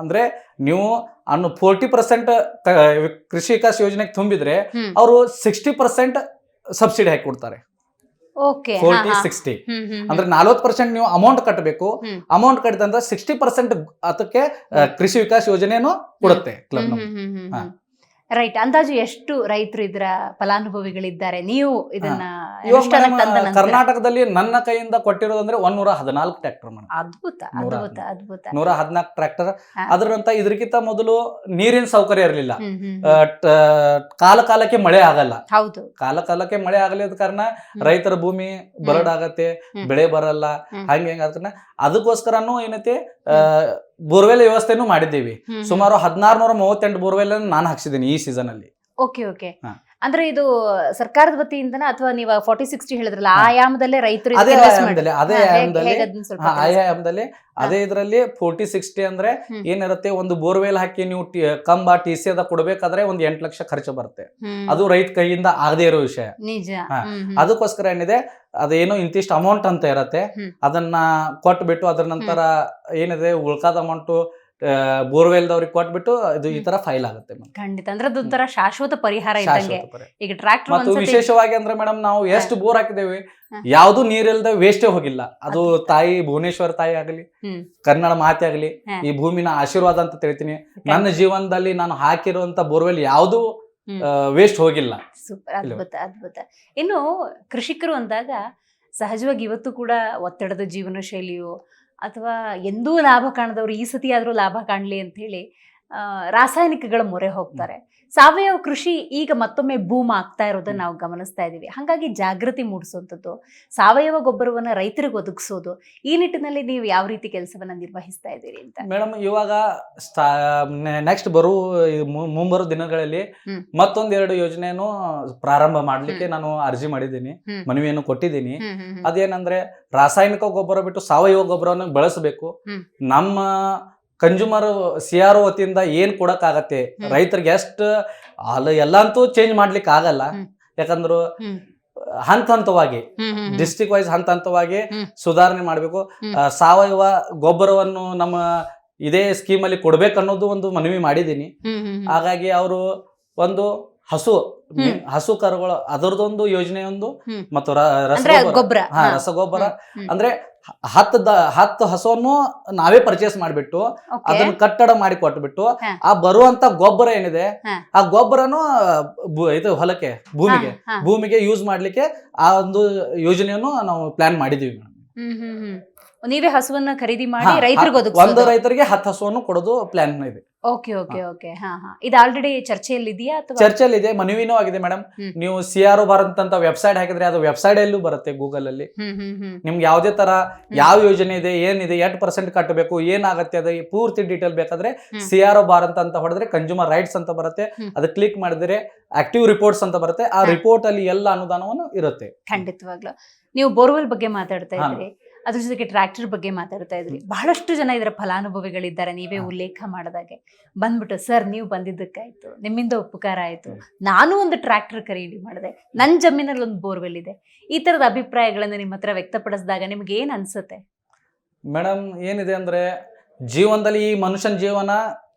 ಅಂದ್ರೆ ನೀವು ಅನ್ನು ಫೋರ್ಟಿ ಪರ್ಸೆಂಟ್ ಕೃಷಿ ವಿಕಾಸ್ ಯೋಜನೆಗೆ ತುಂಬಿದ್ರೆ ಅವರು ಸಿಕ್ಸ್ಟಿ ಪರ್ಸೆಂಟ್ ಸಬ್ಸಿಡಿ ಹಾಕಿ ಕೊಡ್ತಾರೆ. Forty sixty. ಅಂದ್ರೆ ನಲ್ವತ್ ಪರ್ಸೆಂಟ್ ನೀವು ಅಮೌಂಟ್ ಕಟ್ಟಬೇಕು. ಅಮೌಂಟ್ ಕಟ್ಟಿದಂದ್ರೆ ಸಿಕ್ಸ್ಟಿ ಪರ್ಸೆಂಟ್ ಅದಕ್ಕೆ ಕೃಷಿ ವಿಕಾಸ್ ಯೋಜನೆಯನ್ನು ಕೊಡುತ್ತೆ ಕ್ಲಬ್. ರೈಟ್ ಅಂದಾಜು ಎಷ್ಟು ರೈತರು ಇದರ ಫಲಾನುಭವಿಗಳಿದ್ದಾರೆ? ನೀವು ಇದನ್ನ ಕರ್ನಾಟಕದಲ್ಲಿ ನನ್ನ ಕೈಯಿಂದ ಕೊಟ್ಟಿರೋದಂದ್ರೆ ಒಂದೂರ ಹದಿನಾಲ್ಕು ಟ್ರ್ಯಾಕ್ಟರ್ ಅದ್ಭುತ ಅದ್ಭುತ ಅದ್ಭುತ. ನೂರ ಹದಿನಾಲ್ಕು ಟ್ರ್ಯಾಕ್ಟರ್. ಅದ್ರಂತ ಇದಕ್ಕಿಂತ ಮೊದಲು ನೀರಿನ ಸೌಕರ್ಯ ಇರಲಿಲ್ಲ. ಕಾಲ ಕಾಲಕ್ಕೆ ಮಳೆ ಆಗಲ್ಲ. ಹೌದು. ಕಾಲ ಕಾಲಕ್ಕೆ ಮಳೆ ಆಗಲಿದ ಕಾರಣ ರೈತರ ಭೂಮಿ ಬರಡಾಗತ್ತೆ. ಬೆಳೆ ಬರಲ್ಲ. ಹಂಗೆ ಹೆಂಗ ಅದಕ್ಕೋಸ್ಕರನು ಏನೈತಿ ಬೋರ್ವೆಲ್ ವ್ಯವಸ್ಥೆನೂ ಮಾಡಿದ್ದೀವಿ. ಸುಮಾರು ಹದಿನಾರು ನೂರ ಮೂವತ್ತೆಂಟು ಬೋರ್ವೆಲ್ ನಾನು ಹಾಕ್ಸಿದ್ದೀನಿ ಈ ಸೀಸನ್ ಅಲ್ಲಿ. Okay okay. ಅಂದ್ರೆ ಇದು ಸರ್ಕಾರದ ವತಿಯಿಂದನ ಅಥವಾ ನೀವು ಫಾರ್ಟಿ ಸಿಕ್ಸ್ಟಿ ಹೇಳಿದ್ರಲ್ಲ ಆಯಾಮದಲ್ಲೇ ರೈತರು ಅದೇ ಆಯಾಮದಲ್ಲಿ ಅದೇ ಆಯಾಮದಲ್ಲಿ ಅದೇ ಇದರಲ್ಲಿ ಫೋರ್ಟಿ ಸಿಕ್ಸ್ಟಿ ಅಂದ್ರೆ. ಏನಿರುತ್ತೆ ಒಂದು ಬೋರ್ವೆಲ್ ಹಾಕಿ ನೀವು ಕಂಬ ಟಿ ಸಿ ಅದ ಕೊಡ್ಬೇಕಾದ್ರೆ ಒಂದ್ ಎಂಟು ಲಕ್ಷ ಖರ್ಚು ಬರುತ್ತೆ. ಅದು ರೈತ ಕೈಯಿಂದ ಆಗದೇ ಇರೋ ವಿಷಯ. ಅದಕ್ಕೋಸ್ಕರ ಏನಿದೆ ಅದೇನೋ ಇಂತಿಷ್ಟು ಅಮೌಂಟ್ ಅಂತ ಇರತ್ತೆ. ಅದನ್ನ ಕೊಟ್ಬಿಟ್ಟು ಅದ್ರ ನಂತರ ಏನಿದೆ ಉಳ್ಕಾದ ಅಮೌಂಟು ಬೋರ್ವೆಲ್ದವ್ರಿಗೆ ಕೊಟ್ಬಿಟ್ಟು ಇದು ಈ ತರ ಫೈಲ್ ಆಗುತ್ತೆ. ಖಂಡಿತ. ಅಂದ್ರೆ ಅದೊಂಥರ ಶಾಶ್ವತ ಪರಿಹಾರ ಇದ್ದಂಗೆ. ಈಗ ಟ್ರಾಕ್ಟರ್ ಮತ್ತು ವಿಶೇಷವಾಗಿ ಅಂದ್ರೆ ಮೇಡಮ್ ನಾವು ಎಷ್ಟು ಬೋರ್ ಹಾಕಿದೇವೆ ಯಾವುದು ನೀರಿಲ್ದೆ ವೇಸ್ಟೇ ಹೋಗಿಲ್ಲ. ಅದು ತಾಯಿ ಭುವನೇಶ್ವರ ತಾಯಿ ಆಗಲಿ ಕನ್ನಡ ಮಾತೆ ಆಗಲಿ ಈ ಭೂಮಿನ ಆಶೀರ್ವಾದ ಅಂತ ತಿಳಿತೀನಿ. ನನ್ನ ಜೀವನದಲ್ಲಿ ನಾನು ಹಾಕಿರುವಂತ ಬೋರ್ವೆಲ್ ಯಾವ್ದು. ವೇಸ್ಟ್ ಹೋಗಿಲ್ಲ. ಸೂಪರ್ ಅದ್ಭುತ ಅದ್ಭುತ. ಇನ್ನು ಕೃಷಿಕರು ಅಂದಾಗ ಸಹಜವಾಗಿ ಇವತ್ತು ಕೂಡ ಒತ್ತಡದ ಜೀವನ ಶೈಲಿಯು ಅಥವಾ ಎಂದೂ ಲಾಭ ಕಾಣದವರು ಈ ಸತಿ ಆದರೂ ಲಾಭ ಕಾಣಲಿ ಅಂತ ಹೇಳಿ ರಾಸಾಯನಿಕಗಳ ಮೊರೆ ಹೋಗ್ತಾರೆ. ಸಾವಯವ ಕೃಷಿ ಈಗ ಮತ್ತೊಮ್ಮೆ ಬೂಮ್ ಆಗ್ತಾ ಇರೋದನ್ನ ನಾವು ಗಮನಿಸ್ತಾ ಇದ್ದೀವಿ ಹಾಗಾಗಿ ಜಾಗೃತಿ ಮೂಡಿಸುವಂಥದ್ದು ಸಾವಯವ ಗೊಬ್ಬರವನ್ನ ರೈತರಿಗೆ ಒದಗಿಸೋದು ಈ ನಿಟ್ಟಿನಲ್ಲಿ ನೀವು ಯಾವ ರೀತಿ ಕೆಲಸವನ್ನ ನಿರ್ವಹಿಸ್ತಾ ಇದ್ದೀರಿ ಅಂತ? ಮೇಡಮ್ ಇವಾಗ ನೆಕ್ಸ್ಟ್ ಬರುವ ಮುಂಬರುವ ದಿನಗಳಲ್ಲಿ ಮತ್ತೊಂದೆರಡು ಯೋಜನೆಯನ್ನು ಪ್ರಾರಂಭ ಮಾಡ್ಲಿಕ್ಕೆ ನಾನು ಅರ್ಜಿ ಮಾಡಿದ್ದೀನಿ. ಮನವಿಯನ್ನು ಕೊಟ್ಟಿದ್ದೀನಿ. ಅದೇನಂದ್ರೆ ರಾಸಾಯನಿಕ ಗೊಬ್ಬರ ಬಿಟ್ಟು ಸಾವಯವ ಗೊಬ್ಬರವನ್ನು ಬಳಸಬೇಕು. ನಮ್ಮ ಕನ್ಸ್ಯೂಮರ್ ಸಿ ಆರ್ ವತಿಯಿಂದ ಏನ್ ಕೊಡಕ್ಕಾಗತ್ತೆ? ಆಗತ್ತೆ ರೈತರಿಗೆ ಎಷ್ಟು ಅಲ್ಲ ಎಲ್ಲಂತೂ ಚೇಂಜ್ ಮಾಡ್ಲಿಕ್ಕೆ ಆಗಲ್ಲ ಯಾಕಂದ್ರು. ಹಂತ ಹಂತವಾಗಿ. ಡಿಸ್ಟ್ರಿಕ್ಟ್ ವೈಸ್ ಹಂತ ಹಂತವಾಗಿ ಸುಧಾರಣೆ ಮಾಡಬೇಕು. ಸಾವಯವ ಗೊಬ್ಬರವನ್ನು ನಮ್ಮ ಇದೇ ಸ್ಕೀಮಲ್ಲಿ ಕೊಡ್ಬೇಕನ್ನೋದು ಒಂದು ಮನವಿ ಮಾಡಿದ್ದೀನಿ. ಹಾಗಾಗಿ ಅವರು ಒಂದು ಹಸು. ಹಸು ಕರುಗಳು ಅದರದೊಂದು ಯೋಜನೆ ಒಂದು. ಮತ್ತು ರಸಗೊಬ್ಬರ ಗೊಬ್ಬರ ಹಾ. ರಸಗೊಬ್ಬರ ಅಂದ್ರೆ ಹತ್ತು ಹತ್ತು ಹಸುವನ್ನು ನಾವೇ ಪರ್ಚೇಸ್ ಮಾಡಿಬಿಟ್ಟು. ಅದನ್ನ ಕಟ್ಟಡ ಮಾಡಿ ಕೊಟ್ಬಿಟ್ಟು. ಆ ಬರುವಂತ ಗೊಬ್ಬರ ಏನಿದೆ ಆ ಗೊಬ್ಬರನು ಇದು ಹೊಲಕ್ಕೆ ಭೂಮಿಗೆ. ಭೂಮಿಗೆ ಯೂಸ್ ಮಾಡ್ಲಿಕ್ಕೆ ಆ ಒಂದು ಯೋಜನೆಯನ್ನು ನಾವು ಪ್ಲಾನ್ ಮಾಡಿದೀವಿ ಮೇಡಮ್ ನೀವೇ ಹಸುವನ್ನ ಖರೀದಿ ಮಾಡಿ ರೈತರಿಗೆ ಒಂದು ರೈತರಿಗೆ ಹತ್ತು ಹಸುವನ್ನು ಕೊಡೋದು ಪ್ಲಾನ್ ಇದೆ ಓಕೆ ಓಕೆ ಓಕೆ ಹಾ ಹಾ. ಇದು ಆಲ್ರೆಡಿ ಚರ್ಚೆಯಲ್ಲಿ ಇದೆಯಾ ಅಥವಾ? ಚರ್ಚೆಲ್ ಇದೆ ಮನವಿನೂ ಆಗಿದೆ ಮೇಡಮ್. ಹ್ಮ್. ನೀವು ಸಿ ಆರ್ ಭಾರತ್ ಅಂತ ವೆಬ್ಸೈಟ್ ಹಾಕಿದ್ರೆ ಅದು ವೆಬ್ಸೈಟ್ ಅಲ್ಲೂ ಬರುತ್ತೆ ಗೂಗಲ್ ಅಲ್ಲಿ. ಹ್ಮ್ ಹ್ಮ್ ಹ್ಮ್. ನಿಮ್ಗೆ ಯಾವುದೇ ತರ ಯಾವ ಯೋಜನೆ ಇದೆ ಏನಿದೆ ಎಷ್ಟು ಪರ್ಸೆಂಟ್ ಕಟ್ಟಬೇಕು ಏನಾಗತ್ತೆ ಅದು ಈ ಪೂರ್ತಿ ಡೀಟೇಲ್ ಬೇಕಾದ್ರೆ ಹ್ಮ್. ಸಿ ಆರ್ ಭಾರತ್ ಅಂತ ಹೊಡೆದ್ರೆ ಕನ್ಸ್ಯೂಮರ್ ರೈಟ್ಸ್ ಅಂತ ಬರುತ್ತೆ. ಹ್ಮ್. ಅದು ಕ್ಲಿಕ್ ಮಾಡಿದ್ರೆ ಆಕ್ಟಿವ್ ರಿಪೋರ್ಟ್ಸ್ ಅಂತ ಬರುತ್ತೆ. ಆ ಹಾ. ರಿಪೋರ್ಟ್ ಅಲ್ಲಿ ಎಲ್ಲ ಅನುದಾನವನ್ನು ಇರುತ್ತೆ. ಖಂಡಿತವಾಗ್ಲೂ. ನೀವು ಬೋರ್ವೆಲ್ ಬಗ್ಗೆ ಮಾತಾಡ್ತಾ ಹಾ. ಇದ್ರಿ. ಅದ್ರ ಜೊತೆಗೆ ಟ್ರ್ಯಾಕ್ಟರ್ ಬಗ್ಗೆ ಮಾತಾಡ್ತಾ ಇದ್ರಿ. ಬಹಳಷ್ಟು ಜನ ಇದರ ಫಲಾನುಭವಿಗಳಿದ್ದಾರೆ ನೀವೇ. ಉಲ್ಲೇಖ ಮಾಡಿದಾಗೆ. ಬಂದ್ಬಿಟ್ಟು ಸರ್ ನೀವು ಬಂದಿದ್ದಕ್ಕಾಯ್ತು. ನಿಮ್ಮಿಂದ ಉಪಕಾರ ಆಯ್ತು. ನಾನು ಒಂದು ಟ್ರ್ಯಾಕ್ಟರ್ ಖರೀದಿ ಮಾಡಿದೆ. ನನ್ನ ಜಮೀನಲ್ಲಿ ಒಂದು ಬೋರ್ವೆಲ್ ಇದೆ. ಈ ತರದ ಅಭಿಪ್ರಾಯಗಳನ್ನ ನಿಮ್ಮ ಹತ್ರ ವ್ಯಕ್ತಪಡಿಸಿದಾಗ ನಿಮ್ಗೆ ಏನ್ ಅನ್ಸುತ್ತೆ? ಮೇಡಮ್ ಏನಿದೆ ಅಂದ್ರೆ ಜೀವನದಲ್ಲಿ ಈ ಮನುಷ್ಯನ ಜೀವನ.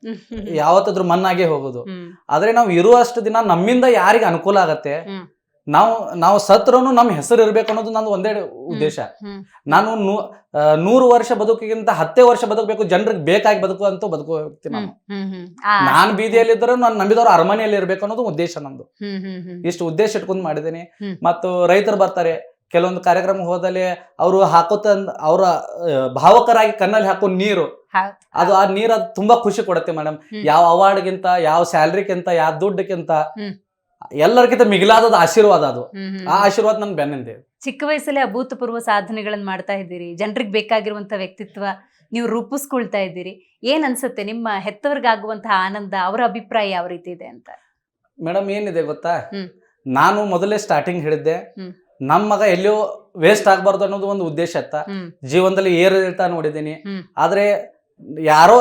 ಯಾವತ್ತಾದ್ರೂ ಮಣ್ಣಾಗೆ ಹೋಗೋದು. ಆದ್ರೆ ನಾವು ಇರುವಷ್ಟು ದಿನ ನಮ್ಮಿಂದ ಯಾರಿಗೆ ಅನುಕೂಲ ಆಗತ್ತೆ. ನಾವು ನಾವು ಸತ್ರನು ನಮ್ಮ ಹೆಸರು ಇರಬೇಕು ಅನ್ನೋದು ನಂದು ಒಂದೇ ಉದ್ದೇಶ. ನಾನು ನೂರು ವರ್ಷ ಬದುಕಿಗಿಂತ ಹತ್ತೇ ವರ್ಷ ಬದುಕಬೇಕು ಜನರಿಗೆ ಬೇಕಾಗಿ ಬದುಕು ಅಂತ ಬದುಕು ಹೋಗ್ತೀನಿ ನಾನು ನಾನು ಬೀದಿಯಲ್ಲಿದ್ದರೂ ನಾನು ನಂಬಿದವರು ಅರಮನೆಯಲ್ಲಿ ಇರಬೇಕು ಅನ್ನೋದು ಉದ್ದೇಶ ನಂದು. ಇಷ್ಟು ಉದ್ದೇಶ ಇಟ್ಕೊಂಡು ಮಾಡಿದ್ದೀನಿ. ಮತ್ತು ರೈತರು ಬರ್ತಾರೆ ಕೆಲವೊಂದು ಕಾರ್ಯಕ್ರಮ ಹೋದಲ್ಲಿ ಅವರು ಹಾಕೋತ ಅವರ ಭಾವಕರಾಗಿ ಕಣ್ಣಲ್ಲಿ ಹಾಕೋ ನೀರು. ಅದು ಆ ನೀರು ಅದು ತುಂಬಾ ಖುಷಿ ಕೊಡುತ್ತೆ ಮೇಡಮ್. ಯಾವ ಅವಾರ್ಡ್ಗಿಂತ ಯಾವ ಸ್ಯಾಲ್ರಿಗಿಂತ ಯಾವ ದುಡ್ಡಕ್ಕಿಂತ. ಎಲ್ಲರಿಗಿಂತ ಮಿಗಿಲಾದದ ಆಶೀರ್ವಾದ ಅದು. ಆ ಆಶೀರ್ವಾದ ನನ್ ಬೆನ್ನಿಂದೆ ಚಿಕ್ಕ ವಯಸ್ಸಲ್ಲೇ ಅಭೂತಪೂರ್ವ ಸಾಧನೆಗಳನ್ನ ಮಾಡ್ತಾ ಇದ್ದೀರಿ. ಜನರಿಗೆ ಬೇಕಾಗಿರುವಂತ ವ್ಯಕ್ತಿತ್ವ ನೀವು ರೂಪಿಸ್ಕೊಳ್ತಾ ಇದ್ದೀರಿ. ಏನ್ ಅನ್ಸುತ್ತೆ ನಿಮ್ಮ ಹೆತ್ತವರಿಗಾಗುವಂತಹ ಆನಂದ ಅವರ ಅಭಿಪ್ರಾಯ ಯಾವ ರೀತಿ ಇದೆ ಅಂತ? ಮೇಡಮ್ ಏನಿದೆ ಗೊತ್ತಾ? ನಾನು ಮೊದಲೇ ಸ್ಟಾರ್ಟಿಂಗ್ ಹೇಳಿದ್ದೆ. ನಮ್ಮ ಮಗ ಎಲ್ಲಿಯೋ ವೇಸ್ಟ್ ಆಗ್ಬಾರ್ದು ಅನ್ನೋದು ಒಂದು ಉದ್ದೇಶ ಇತ್ತ? ಜೀವನದಲ್ಲಿ ಏರಿಳಿತ ನೋಡಿದ್ದೀನಿ. ಆದ್ರೆ ಯಾರೋ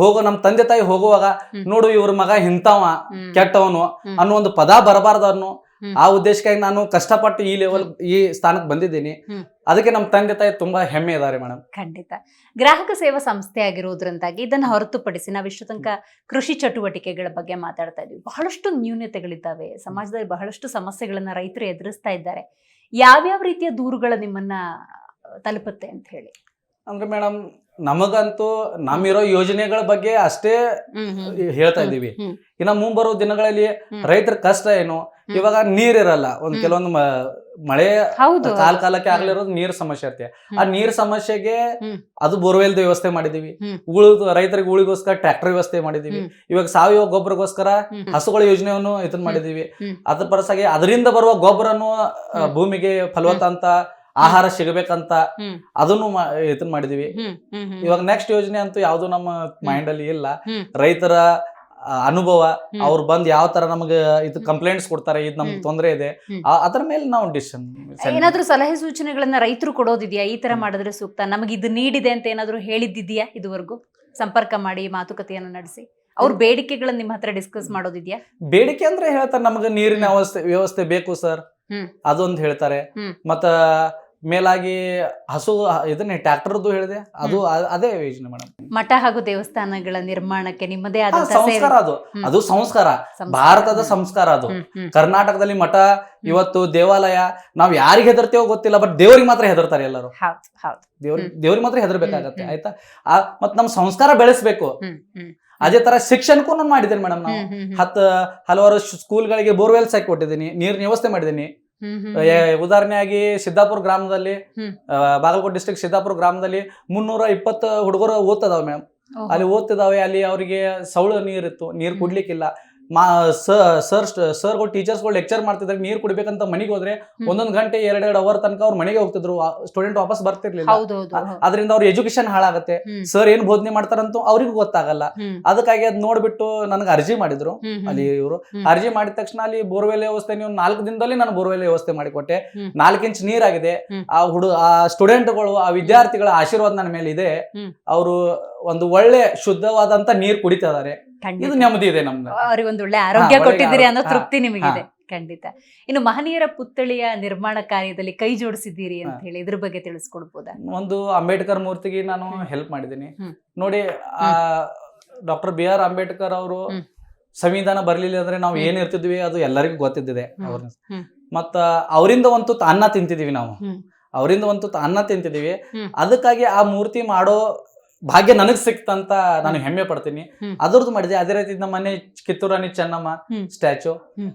ಹೋಗೋ ನಮ್ಮ ತಂದೆ ತಾಯಿ ಹೋಗುವಾಗ ನೋಡು ಇವ್ರ ಮಗ ಹಿಂತವ ಕೆಟ್ಟವನು ಅನ್ನೋ ಒಂದು ಪದ ಬರಬಾರ್ದು ಅನ್ನೋ ಆ ಉದ್ದೇಶಕ್ಕಾಗಿ ನಾನು ಕಷ್ಟಪಟ್ಟು ಈ ಲೆವೆಲ್ ಈ ಸ್ಥಾನಕ್ಕೆ ಬಂದಿದ್ದೀನಿ. ಅದಕ್ಕೆ ನಮ್ಮ ತಂದೆ ತಾಯಿ ತುಂಬಾ ಹೆಮ್ಮೆ ಇದ್ದಾರೆ ಮೇಡಮ್ ಖಂಡಿತ. ಗ್ರಾಹಕ ಸೇವಾ ಸಂಸ್ಥೆ ಆಗಿರೋದ್ರಿಂದಾಗಿ ಇದನ್ನ ಹೊರತುಪಡಿಸಿ ನಾವು ಇಷ್ಟು ತನಕ ಕೃಷಿ ಚಟುವಟಿಕೆಗಳ ಬಗ್ಗೆ ಮಾತಾಡ್ತಾ ಇದ್ವಿ. ಬಹಳಷ್ಟು ನ್ಯೂನತೆಗಳಿದ್ದಾವೆ. ಸಮಾಜದಲ್ಲಿ ಬಹಳಷ್ಟು ಸಮಸ್ಯೆಗಳನ್ನ ರೈತರು ಎದುರಿಸ್ತಾ ಇದ್ದಾರೆ. ಯಾವ್ಯಾವ ರೀತಿಯ ದೂರುಗಳ ನಿಮ್ಮನ್ನ ತಲುಪುತ್ತೆ ಅಂತ ಹೇಳಿ. ಅಂದ್ರೆ ಮೇಡಮ್ ನಮಗಂತೂ ನಮ್ಮಿರೋ ಯೋಜನೆಗಳ ಬಗ್ಗೆ ಅಷ್ಟೇ ಹೇಳ್ತಾ ಇದೀವಿ. ಇನ್ನ ಮುಂಬರೋ ದಿನಗಳಲ್ಲಿ ರೈತರ ಕಷ್ಟ ಏನು? ಇವಾಗ ನೀರಿರಲ್ಲ ಒಂದ್. ಕೆಲವೊಂದು ಮಳೆ ಕಾಲ ಕಾಲಕ್ಕೆ ಆಗ್ಲಿರೋದು ನೀರ್ ಸಮಸ್ಯೆ ಇರುತ್ತೆ. ಆ. ನೀರ್ ಸಮಸ್ಯೆಗೆ ಅದು ಬೋರ್ವೆಲ್ ವ್ಯವಸ್ಥೆ ಮಾಡಿದೀವಿ. ಉಳು ಉಳಿದು ರೈತರಿಗೆ ಉಳಿಗೋಸ್ಕರ ಟ್ರ್ಯಾಕ್ಟರ್ ವ್ಯವಸ್ಥೆ ಮಾಡಿದೀವಿ. ಇವಾಗ ಸಾವಯವ ಗೊಬ್ಬರಗೋಸ್ಕರ. ಹಸುಗಳ ಯೋಜನೆಯನ್ನು ಇದನ್ನ ಮಾಡಿದೀವಿ. ಅದ್ರ ಪರಸಾಗಿ ಅದರಿಂದ ಬರುವ ಗೊಬ್ಬರನು ಭೂಮಿಗೆ ಫಲವತ್ತಂತ ಆಹಾರ ಸಿಗಬೇಕಂತ. ಅದನ್ನು ಇದನ್ ಇದನ್ನ ಮಾಡಿದೀವಿ. ಇವಾಗ ನೆಕ್ಸ್ಟ್ ಯೋಜನೆ ಅಂತೂ ಯಾವ್ದು ನಮ್ಮ ಮೈಂಡ್ ಅಲ್ಲಿ ಇಲ್ಲ. ರೈತರ ಅನುಭವ. ಅವ್ರು ಬಂದ್ ಯಾವ ತರ ನಮಗೆ ಇದು ಕಂಪ್ಲೇಂಟ್ಸ್ ಕೊಡ್ತಾರೆ ಇದು ನಮ್ಗೆ. ತೊಂದರೆ ಇದೆ. ಅದರ ಮೇಲೆ ನಾವು ಡಿಸಿಷನ್ ಏನಾದ್ರೂ ಸಲಹೆ ಸೂಚನೆಗಳನ್ನ ರೈತರು ಕೊಡೋದಿದ್ಯಾ? ಈ ತರ ಮಾಡಿದ್ರೆ ಸೂಕ್ತ. ನಮಗೆ ಇದು ನೀಡಿದೆ ಅಂತ ಏನಾದ್ರೂ ಹೇಳಿದ್ದಿದ್ಯಾ ಇದುವರೆಗೂ? ಸಂಪರ್ಕ ಮಾಡಿ ಮಾತುಕತೆಯನ್ನ ನಡೆಸಿ. ಅವ್ರ ಬೇಡಿಕೆಗಳನ್ನ ನಿಮ್ಮ ಹತ್ರ ಡಿಸ್ಕಸ್ ಮಾಡೋದಿದ್ಯಾ? ಬೇಡಿಕೆ ಅಂದ್ರೆ ಹೇಳ್ತಾರೆ ನಮಗೆ ನೀರಿನ ವ್ಯವಸ್ಥೆ ವ್ಯವಸ್ಥೆ ಬೇಕು ಸರ್. ಅದೊಂದು ಹೇಳ್ತಾರೆ. ಮತ್ತ ಮೇಲಾಗಿ ಹಸು ಇದನ್ನೇ ಟ್ರ್ಯಾಕ್ಟರ್ದು ಹೇಳಿದೆ. ಅದು ಅದೇ ಯೋಜನೆ ಮೇಡಮ್. ಮಠ ಹಾಗೂ ದೇವಸ್ಥಾನಗಳ ನಿರ್ಮಾಣಕ್ಕೆ ನಿಮ್ಮದೇ ಆದ ಸಂಸ್ಕಾರ ಅದು. ಅದು ಸಂಸ್ಕಾರ. ಭಾರತದ ಸಂಸ್ಕಾರ ಅದು. ಕರ್ನಾಟಕದಲ್ಲಿ ಮಠ ಇವತ್ತು ದೇವಾಲಯ ನಾವ್ ಯಾರಿಗೆ ಹೆದರ್ತೇವೋ ಗೊತ್ತಿಲ್ಲ ಬಟ್ ದೇವ್ರಿಗೆ ಮಾತ್ರ ಹೆದರ್ತಾರೆ ಎಲ್ಲರೂ. ದೇವ್ರಿಗೆ ದೇವ್ರಿಗೆ ಮಾತ್ರ ಹೆದರ್ಬೇಕಾಗತ್ತೆ. ಆಯ್ತಾ? ಆ ಮತ್ ನಮ್ ಸಂಸ್ಕಾರ ಬೆಳೆಸ್ಬೇಕು. ಅದೇ ತರ ಶಿಕ್ಷಣಕ್ಕೂ ನಾನು ಮಾಡಿದ್ದೇನೆ ಮೇಡಮ್ ನಾವು. ಹತ್ತು ಹಲವಾರು ಸ್ಕೂಲ್ಗಳಿಗೆ ಬೋರ್ವೆಲ್ಸ್ ಹಾಕಿ ಕೊಟ್ಟಿದ್ದೀನಿ ನೀರಿನ ವ್ಯವಸ್ಥೆ ಮಾಡಿದ್ದೀನಿ. ಉದಾಹರಣೆಯಾಗಿ ಸಿದ್ದಾಪುರ ಗ್ರಾಮದಲ್ಲಿ ಬಾಗಲಕೋಟೆ ಡಿಸ್ಟ್ರಿಕ್ಟ್ ಸಿದ್ದಾಪುರ ಗ್ರಾಮದಲ್ಲಿ ಮುನ್ನೂರ ಇಪ್ಪತ್ತು ಹುಡುಗರು ಓದ್ತದಾವೆ ಮ್ಯಾಮ್ ಅಲ್ಲಿ ಓದ್ತಿದಾವೆ ಅಲ್ಲಿ ಅವರಿಗೆ ಸೌಳು ನೀರಿತ್ತು ನೀರು. ಕುಡ್ಲಿಕ್ಕಿಲ್ಲ. ಮಾ ಸರ್ ಸರ್ಗಳು ಟೀಚರ್ಸ್ಗಳು ಲೆಕ್ಚರ್ ಮಾಡ್ತಿದ್ರೆ ನೀರು ಕುಡಿಬೇಕಂತ ಮನೆಗೆ ಹೋದ್ರೆ. ಒಂದೊಂದು ಗಂಟೆ ಎರಡೆರಡು ಅವರ್ ತನಕ ಅವ್ರು ಮನೆಗೆ ಹೋಗ್ತಿದ್ರು ಸ್ಟೂಡೆಂಟ್ ವಾಪಸ್ ಬರ್ತಿರ್ಲಿಲ್ಲ. ಅದರಿಂದ ಅವ್ರ ಎಜುಕೇಶನ್ ಹಾಳಾಗುತ್ತೆ ಸರ್ ಏನ್ ಬೋಧನೆ ಮಾಡ್ತಾರಂತೂ ಅವ್ರಿಗೂ ಗೊತ್ತಾಗಲ್ಲ ಅದಕ್ಕಾಗಿ ಅದ್ ನೋಡ್ಬಿಟ್ಟು ನನಗೆ ಅರ್ಜಿ ಮಾಡಿದ್ರು. ಅಲ್ಲಿ ಇವರು. ಅರ್ಜಿ ಮಾಡಿದ ತಕ್ಷಣ ಅಲ್ಲಿ ಬೋರ್ವೆಲ್ ವ್ಯವಸ್ಥೆ ನೀವು ನಾಲ್ಕು ದಿನದಲ್ಲಿ ನಾನು ಬೋರ್ವೆಲ್ ವ್ಯವಸ್ಥೆ ಮಾಡಿಕೊಟ್ಟೆ. ನಾಲ್ಕು ಇಂಚ್ ನೀರಾಗಿದೆ ಆ ಹುಡುಗ ಆ ಸ್ಟೂಡೆಂಟ್ಗಳು ಆ ವಿದ್ಯಾರ್ಥಿಗಳ ಆಶೀರ್ವಾದ ನನ್ನ ಮೇಲೆ ಇದೆ. ಅವರು ಒಂದು ಒಳ್ಳೆ ಶುದ್ಧವಾದಂತ ನೀರ್ ಕುಡಿತಾ ಖಂಡಿತ. ಇದು ನೆಮ್ಮದಿ ಇದೆ ನಮ್ದು. ಅವ್ರಿಗೆ ಒಂದು ಒಳ್ಳೆ ಆರೋಗ್ಯ ಕೊಟ್ಟಿದ್ದೀರಿ ಅನ್ನೋ ತೃಪ್ತಿ ನಿಮಗಿದೆ ಖಂಡಿತ. ಇನ್ನು ಮಹನೀಯರ ಪುತ್ಥಳಿಯ ನಿರ್ಮಾಣ ಕಾರ್ಯದಲ್ಲಿ ಕೈ ಜೋಡಿಸಿದ್ದೀರಿ ಅಂತ ಹೇಳಿ ಇದ್ರ ಬಗ್ಗೆ ತಿಳಿಸ್ಕೊಡ್ಬೋದಾ? ಒಂದು ಅಂಬೇಡ್ಕರ್ ಮೂರ್ತಿಗೆ ನಾನು ಹೆಲ್ಪ್ ಮಾಡಿದ್ದೀನಿ. ನೋಡಿ ಆ ಡಾಕ್ಟರ್ ಬಿ ಆರ್ ಅಂಬೇಡ್ಕರ್ ಅವರು ಸಂವಿಧಾನ ಬರ್ಲಿಲ್ಲ ಅಂದ್ರೆ ನಾವು. ಏನ್ ಇರ್ತಿದ್ವಿ ಅದು ಎಲ್ಲರಿಗೂ ಗೊತ್ತಿದ್ದಿದೆ ಮತ್ತ ಅವರಿಂದ ಒಂದು ಅನ್ನ ತಿಂತಿದೀವಿ ನಾವು. ಅವರಿಂದ ಒಂದು ಅನ್ನ ತಿಂತಿದೀವಿ. ಅದಕ್ಕಾಗಿ ಆ ಮೂರ್ತಿ ಮಾಡೋ ಭಾಗ್ಯ ನನಗ್ ಸಿಕ್ತಂತ ನಾನು ಹೆಮ್ಮೆ ಪಡ್ತೀನಿ. ಅದರದು ಅದ್ರದ್ದು ಮಾಡಿದೆ. ಅದೇ ರೀತಿ ನಮ್ಮ ಮನೆ ಕಿತ್ತೂರಾಣಿ ಚೆನ್ನಮ್ಮ ಸ್ಟ್ಯಾಚು.